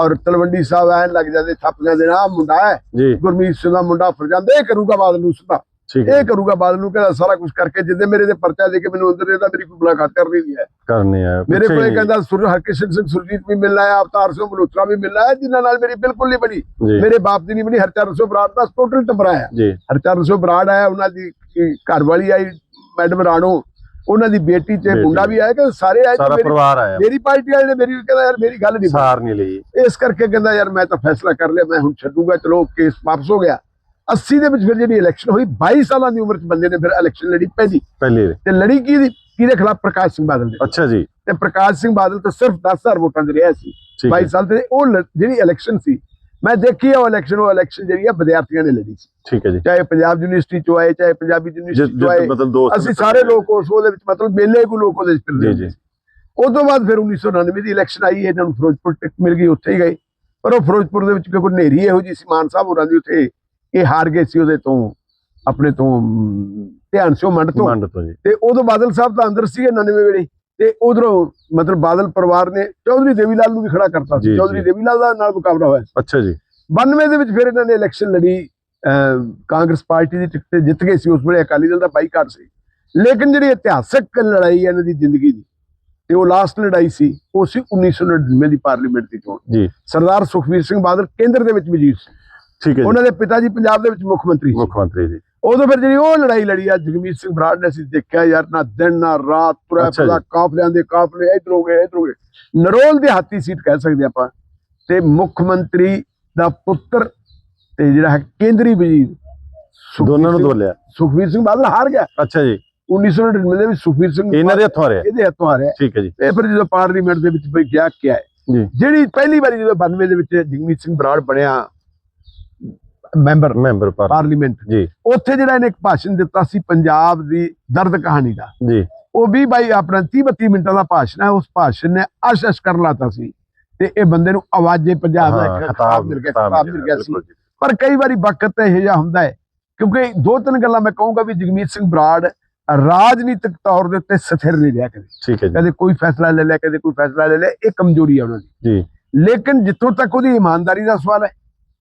ਔਰ ਤਲਵੰਡੀ ਸਾਹਿਬ ਐਨ ਲੱਗ ਜਾਂਦੇ ਥੱਪੀਆਂ ਦੇ ਨਾ ਮੁੰਡਾ ਹੈ ਗੁਰਮੀਤ ਸਿੰਘ ਦਾ ਮੁੰਡਾ ਫਰਜੰਦ ਇਹ ਕਰੂਗਾ ਬਾਦਲ ਨੂੰ ਹੈ ਇਹ ਕਰੂਗਾ ਬਾਦਲ ਨੂੰ ਕਹਿੰਦਾ ਸਾਰਾ ਕੁਝ ਕਰਕੇ ਜਿੱਦੇ ਮੇਰੇ ਦੇ ਪਰਚਾ ਦੇ ਕੇ ਮੈਨੂੰ ਅੰਦਰ ਦੇਦਾ ਮੇਰੀ ਕੋਈ ਮੁਲਾਕਾਤ ਕਰਨੀ ਨਹੀਂ ਹੈ। ਕਰਨੇ ਆ ਮੇਰੇ ਕੋਲੇ ਹੀ- ਕਹਿੰਦਾ ਸੁਰ ਹਰਕਿਸ਼ਨ ਸਿੰਘ ਸੁਰਜੀਤ ਵੀ ਮਿਲਣਾ ਹੈ ਅਵਤਾਰ ਸਿੰਘ ਮਲਹੋਤਰਾ ਵੀ ਮਿਲਣਾ ਹੈ ਜਿਨ੍ਹਾਂ ਨਾਲ ਮੇਰੀ ਬਿਲਕੁਲ ਨਹੀਂ ਬਣੀ। ਮੇਰੇ ਬਾਪ ਦੀ ਨਹੀਂ ਬਣੀ ਹਰਚਰਨ ਸਿੰਘ ਬਰਾੜ ਦਾ ਟੋਟਲ ਟੱਬਰਾ ਹੈ। ਹਰਚਰਨ ਸਿੰਘ ਬਰਾੜ ਆਇਆ ਉਹਨਾਂ ਦੀ ਘਰ ਵਾਲੀ ਆਈ ਮੈਡਮ ਰਾਣੋ ਉਹਨਾਂ ਦੀ ਬੇਟੀ ਤੇ। ਮੁੰਡਾ ਵੀ ਆਇਆ ਕਿ ਸਾਰੇ ਆਏ ਸਾਰਾ ਮੇਰੀ- ਪਰਿਵਾਰ ਆਇਆ। ਮੇਰੀ ਪਾਰਟੀ ਵਾਲੇ ਨੇ ਮੇਰੀ ਕਹਿੰਦਾ ਯਾਰ ਮੇਰੀ ਗੱਲ ਨਹੀਂ ਸਾਰ ਨਹੀਂ ਲਈ। ਇਸ ਕਰਕੇ ਕਹਿੰਦਾ ਯਾਰ ਮੈਂ ਤਾਂ ਫੈਸਲਾ ਕਰ ਲਿਆ ਮੈਂ ਹੁਣ ਛੱਡੂਗਾ ਚਲੋ ਕੇਸ ਵਾਪਸ ਹੋ ਗਿਆ। 80 ਦੇ ਵਿੱਚ ਫਿਰ ਜਿਹੜੀ ਇਲੈਕਸ਼ਨ ਹੋਈ 22 ਸਾਲਾਂ ਦੀ ਉਮਰ 'ਚ ਬੰਦੇ ਨੇ ਫਿਰ ਇਲੈਕਸ਼ਨ ਲੜੀ ਪਹਿਲੀ। ਪਹਿਲੇ। ਤੇ ਲੜੀ ਕੀ ਦੀ? ਕਿਹਦੇ ਖਿਲਾਫ? ਪ੍ਰਕਾਸ਼ ਸਿੰਘ ਬਾਦਲ ਦੇ। ਅੱਛਾ ਜੀ। ਤੇ ਪ੍ਰਕਾਸ਼ ਸਿੰਘ ਬਾਦਲ ਤਾਂ ਸਿਰਫ 10000 ਵੋਟਾਂ ਦੇ ਰਿਹਾ ਸੀ। ਠੀਕ ਹੈ। 22 ਸਾਲ ਤੇ ਉਹ ਜਿਹੜੀ ਇਲੈਕਸ਼ਨ ਸੀ ਮੈਂ ਦੇਖੀ ਆ ਉਹ ਇਲੈਕਸ਼ਨ ਉਹ ਇਲੈਕਸ਼ਨ ਜਿਹੜੀ ਆ ਵਿਦਿਆਰਥੀਆਂ ਨੇ ਲੜੀ ਸੀ। ਠੀਕ ਹੈ ਜੀ। ਚਾਹੇ ਪੰਜਾਬ ਯੂਨੀਵਰਸਿਟੀ ਚੋਂ ਆਏ ਚਾਹੇ ਪੰਜਾਬੀ ਯੂਨੀਵਰਸਿਟੀ ਚੋਂ ਆਏ। ਅਸੀਂ ਸਾਰੇ ਲੋਕ ਉਸ ਉਹਦੇ ਵਿੱਚ ਮਤਲਬ ਮੇਲੇ ਕੋ ਲੋਕ ਉਹਦੇ ਵਿੱਚ ਫਿਰਦੇ ਜੀ। ਉਸ ਤੋਂ ਬਾਅਦ ਫਿਰ 1999 ਦੀ ਇਲੈਕਸ਼ਨ ਆਈ ਇਹਨਾਂ ਨੂੰ ਫਿਰੋਜ਼ਪੁਰ ਟਿਕਟ ਮਿਲ ਗਈ ਉੱਥੇ ਹੀ ਗਏ। ਪਰ ਉਹ ਫਿਰੋਜ਼ਪੁਰ ਦੇ ਵਿੱਚ ਕਿਉਂਕਿ ਹਨੇਰੀ ਇਹੋ ਜੀ ਸੀ ਮਾਨ ਸਾਹਿਬ ਹੋਰਾਂ ਦੀ ਉੱਥੇ ਇਹ ਹਾਰ ਗਏ ਸੀ ਉਹਦੇ ਤੋਂ ਆਪਣੇ ਤੋਂ ਧਿਆਨ ਸਿਓ ਮੰਡ ਤੋਂ। ਮੰਡ ਤੋਂ ਜੀ। ਤੇ ਉਦੋਂ ਬਾਦਲ ਸਾਹਿਬ ਤਾਂ ਅੰਦਰ ਸੀਗੇ 99 ਵੇਲੇ। ਤੇ ਉਧਰੋਂ ਮਤਲਬ ਬਾਦਲ ਪਰਿਵਾਰ ਨੇ ਚੌਧਰੀ ਦੇਵੀਲਾਲ ਨੂੰ ਵੀ ਖੜਾ ਕਰਤਾ ਸੀ। ਚੌਧਰੀ ਜੀ। ਦੇਵੀਲਾਲ ਦਾ ਨਾਲ ਮੁਕਾਬਲਾ ਹੋਇਆ ਅੱਛਾ ਜੀ। 92 ਦੇ ਵਿੱਚ ਫਿਰ ਇਹਨਾਂ ਨੇ ਇਲੈਕਸ਼ਨ ਲੜੀ ਕਾਂਗਰਸ ਪਾਰਟੀ ਦੀ ਟਿਕਟ ਤੇ ਜਿੱਤ ਗਏ ਸੀ। ਉਸ ਵੇਲੇ ਅਕਾਲੀ ਦਲ ਦਾ ਬਾਈਕਾਟ ਸੀ। ਲੇਕਿਨ ਜਿਹੜੀ ਇਤਿਹਾਸਕ ਲੜਾਈ ਹੈ ਇਹਨਾਂ ਦੀ ਜ਼ਿੰਦਗੀ ਦੀ ਤੇ ਉਹ ਲਾਸਟ ਲੜਾਈ ਸੀ ਉਹ ਸੀ 1999 ਦੀ ਪਾਰਲੀਮੈਂਟ ਦੀ ਚੋਣ। ਜੀ। ਸਰਦਾਰ ਸੁਖਵੀਰ ਸਿੰਘ ਬਾਦਲ ਕੇਂਦਰ ਦੇ ਵਿੱਚ ਵਜ਼ੀਰ ਸੀ ਠੀਕ ਹੈ ਉਹਨਾਂ ਦੇ ਪਿਤਾ ਜੀ ਪੰਜਾਬ ਦੇ ਵਿੱਚ ਮੁੱਖ ਮੰਤਰੀ ਸੀ। ਮੁੱਖ ਮੰਤਰੀ ਜੀ। ਉਦੋਂ ਫਿਰ ਜਿਹੜੀ ਉਹ ਲੜਾਈ ਲੜੀ ਆ ਜਗਮੀਤ ਸਿੰਘ ਬਰਾੜ ਨੇ ਅਸੀਂ ਦੇਖਿਆ ਯਾਰ ਨਾ ਦਿਨ ਨਾ ਰਾਤ ਅੱਛਾ ਫਿਰਦਾ ਕਾਫਲਿਆਂ ਦੇ ਕਾਫਲੇ ਇਧਰ ਹੋ ਗਏ ਇਧਰ ਹੋ ਗਏ। ਨਰੋਲ ਦੇ ਹਾਥੀ ਸੀਟ ਕਹਿ ਸਕਦੇ ਆਪਾਂ। ਤੇ ਮੁੱਖ ਮੰਤਰੀ ਦਾ ਪੁੱਤਰ ਤੇ ਜਿਹੜਾ ਹੈ ਕੇਂਦਰੀ ਵਜ਼ੀਰ ਦੋਨਾਂ ਨੂੰ ਦੋਲਿਆ ਸੁਖਬੀਰ ਸਿੰਘ ਬਾਦਲ ਹਾਰ ਗਿਆ। ਅੱਛਾ ਜੀ। 1999 ਦੇ ਵਿੱਚ ਸੁਖਬੀਰ ਸਿੰਘ ਇਹਨਾਂ ਦੇ ਹੱਥੋਂ ਆ ਰਿਹਾ ਇਹਦੇ ਹੱਥੋਂ ਹਾਰਿਆ। ਠੀਕ ਹੈ ਜੀ। ਇਹ ਫਿਰ ਜਦੋਂ ਪਾਰਲੀਮੈਂਟ ਦੇ ਵਿੱਚ ਬਈ ਗਿਆ ਕਿਹਾ ਜਿਹੜੀ ਪਹਿਲੀ ਵਾਰੀ ਜਦੋਂ 92 ਦੇ ਵਿੱਚ ਜਗਮੀਤ ਸਿੰਘ ਬਰਾੜ ਬਣਿਆ ਮੈਂਬਰ ਮੈਂਬਰ ਪਰ ਪਾਰਲੀਮੈਂਟ। ਜੀ। ਉੱਥੇ ਜਿਹੜਾ ਇਹਨੇ ਇੱਕ ਭਾਸ਼ਣ ਦਿੱਤਾ ਸੀ ਪੰਜਾਬ ਦੀ ਦਰਦ ਕਹਾਣੀ ਦਾ। ਜੀ। ਉਹ ਵੀ ਬਾਈ ਆਪਣਾ 30 32 ਮਿੰਟਾਂ ਦਾ ਭਾਸ਼ਣ ਹੈ ਉਸ ਭਾਸ਼ਣ ਨੇ ਅਸ਼ ਕਰ ਲਾਤਾ ਸੀ। ਤੇ ਇਹ ਬੰਦੇ ਨੂੰ ਆਵਾਜ਼ੇ ਪੰਜਾਬ ਦਾ ਖਿਤਾਬ ਮਿਲ ਗਿਆ ਖਿਤਾਬ ਮਿਲ ਗਿਆ ਸੀ। ਪਰ ਕਈ ਵਾਰੀ ਵਕਤ ਇਹੋ ਜਿਹਾ ਹੁੰਦਾ ਹੈ ਕਿਉਂਕਿ ਦੋ ਤਿੰਨ ਗੱਲਾਂ ਮੈਂ ਕਹੂੰਗਾ ਵੀ ਜਗਮੀਤ ਸਿੰਘ ਬਰਾੜ ਰਾਜਨੀਤਿਕ ਤੌਰ ਦੇ ਉੱਤੇ ਸਥਿਰ ਨਹੀਂ ਰਿਹਾ ਕਦੇ। ਠੀਕ ਹੈ ਜੀ। ਕਦੇ ਕੋਈ ਫੈਸਲਾ ਲੈ ਲਿਆ ਕਦੇ ਕੋਈ ਫੈਸਲਾ ਲੈ ਲਿਆ ਇਹ ਕਮਜ਼ੋਰੀ ਹੈ ਉਹਨਾਂ ਦੀ। ਜੀ। ਲੇਕਿਨ ਜਿੱਥੋਂ ਤੱਕ ਉਹਦੀ ਇਮਾਨਦਾਰੀ ਦਾ ਸਵਾਲ ਹੈ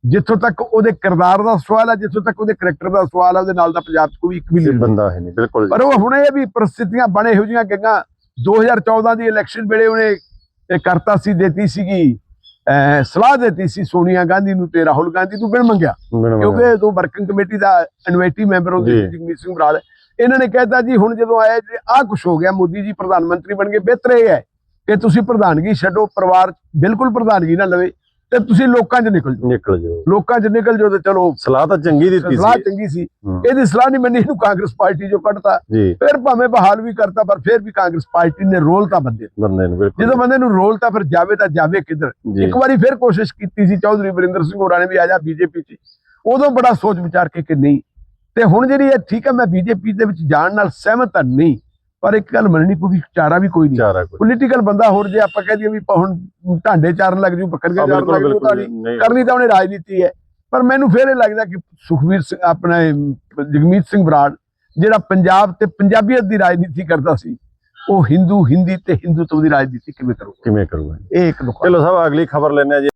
ਜਿੱਥੋਂ ਤੱਕ ਉਹਦੇ ਕਿਰਦਾਰ ਦਾ ਸਵਾਲ ਹੈ ਜਿੱਥੋਂ ਤੱਕ ਉਹਦੇ ਕਰੈਕਟਰ ਦਾ ਸਵਾਲ ਹੈ ਉਹਦੇ ਨਾਲ ਦਾ ਪੰਜਾਬ 'ਚ ਕੋਈ ਇੱਕ ਵੀ ਨਹੀਂ ਬੰਦਾ ਹੈ ਨਹੀਂ ਬਿਲਕੁਲ ਪਰ ਉਹ ਹੁਣ ਇਹ ਵੀ ਪ੍ਰਸਥਿਤੀਆਂ ਬਣੇ ਇਹੋ ਜਿਹੀਆਂ ਗਈਆਂ। 2014 ਦੀ ਇਲੈਕਸ਼ਨ ਵੇਲੇ ਉਹਨੇ ਇਹ ਕਰਤਾ ਸੀ ਦਿੱਤੀ ਸੀਗੀ ਸਲਾਹ ਦਿੱਤੀ ਸੀ ਸੋਨੀਆ ਗਾਂਧੀ ਨੂੰ ਤੇ ਰਾਹੁਲ ਗਾਂਧੀ ਨੂੰ ਬਿਨ ਮੰਗਿਆ। ਕਿਉਂਕਿ ਦੋ ਵਰਕਿੰਗ ਕਮੇਟੀ ਦਾ ਇਨਵੇਟੀ ਮੈਂਬਰ ਹੁੰਦੇ ਜੀ। ਸੀ ਜਗਮੀਤ ਸਿੰਘ ਬਰਾੜ। ਇਹਨਾਂ ਨੇ ਕਹਿਤਾ ਜੀ ਹੁਣ ਜਦੋਂ ਆਇਆ ਜੀ ਆਹ ਕੁਝ ਹੋ ਗਿਆ ਮੋਦੀ ਜੀ ਪ੍ਰਧਾਨ ਮੰਤਰੀ ਬਣ ਗਏ ਬਿਹਤਰ ਇਹ ਹੈ ਕਿ ਤੁਸੀਂ ਪ੍ਰਧਾਨਗੀ ਛੱਡੋ ਪਰਿਵਾਰ ਬਿਲਕੁਲ ਪ੍ਰਧਾਨਗੀ ਨਾ ਲਵੇ। ਤੇ ਤੁਸੀਂ ਲੋਕਾਂ 'ਚ ਨਿਕਲ ਜਾਓ। ਨਿਕਲ ਜਾਓ। ਲੋਕਾਂ 'ਚ ਨਿਕਲ ਜਾਓ ਤੇ ਚਲੋ ਸਲਾਹ ਤਾਂ ਚੰਗੀ ਦਿੱਤੀ ਸਲਾਹ ਸੀ। ਚੰਗੀ ਸੀ। ਇਹਦੀ ਸਲਾਹ ਨਹੀਂ ਮੰਨੀ ਇਹਨੂੰ ਕਾਂਗਰਸ ਪਾਰਟੀ 'ਚੋਂ ਕੱਢਤਾ। ਫਿਰ ਭਾਵੇਂ ਬਹਾਲ ਵੀ ਕਰਤਾ ਪਰ ਫਿਰ ਵੀ ਕਾਂਗਰਸ ਪਾਰਟੀ ਨੇ ਰੋਲ ਤਾਂ ਬੰਦੇ। ਬੰਦੇ ਨੂੰ ਬਿਲਕੁਲ। ਜਦੋਂ ਬੰਦੇ ਨੂੰ ਰੋਲ ਤਾਂ ਫਿਰ ਜਾਵੇ ਤਾਂ ਜਾਵੇ ਕਿੱਧਰ। ਇੱਕ ਵਾਰੀ ਫਿਰ ਕੋਸ਼ਿਸ਼ ਕੀਤੀ ਸੀ ਚੌਧਰੀ ਵਰਿੰਦਰ ਸਿੰਘ ਹੋਰਾਂ ਨੇ ਵੀ ਆ ਜਾ ਬੀਜੇਪੀ 'ਚ। ਉਦੋਂ ਬੜਾ ਸੋਚ ਵਿਚਾਰ ਕੇ ਕਿ ਨਹੀਂ। ਤੇ ਹੁਣ ਜਿਹੜੀ ਇਹ ਠੀਕ ਹੈ ਮੈਂ ਬੀਜੇਪੀ ਦੇ ਵਿੱਚ ਜਾਣ ਨਾਲ ਸਹਿਮਤ ਨਹੀਂ। ਪਰ ਇੱਕ ਗੱਲ ਮੰਨਣੀ ਪਊਗੀ ਚਾਰਾ ਵੀ ਕੋਈ ਨਹੀਂ। ਪੋਲੀਟੀਕਲ ਬੰਦਾ ਹੋਰ ਜੇ ਆਪਾਂ ਕਹਿ ਦਈਏ ਵੀ ਹੁਣ ਢਾਂਡੇ ਚਾਰਨ ਲੱਗ ਜੂ ਬੱਕਰੀਆਂ ਹਾਂ, ਚਾਰਨ ਲੱਗ ਜੂ ਕਰਨੀ ਤਾਂ ਉਹਨੇ ਰਾਜਨੀਤੀ ਹੈ। ਪਰ ਮੈਨੂੰ ਫਿਰ ਇਹ ਲੱਗਦਾ ਕਿ ਸੁਖਵੀਰ ਸਿੰਘ ਆਪਣਾ ਜਗਮੀਤ ਸਿੰਘ ਬਰਾੜ ਜਿਹੜਾ ਪੰਜਾਬ ਤੇ ਪੰਜਾਬੀਅਤ ਦੀ ਰਾਜਨੀਤੀ ਕਰਦਾ ਸੀ ਉਹ ਹਿੰਦੂ ਹਿੰਦੀ ਤੇ ਹਿੰਦੂਤਵ ਦੀ ਰਾਜਨੀਤੀ ਕਿਵੇਂ ਕਰੂਗਾ? ਕਿਵੇਂ ਕਰੂਗਾ? ਇਹ ਇੱਕ ਚਲੋ ਸਾਹਿਬ ਅਗਲੀ ਖਬਰ ਲੈਣੇ ਆ ਜੀ।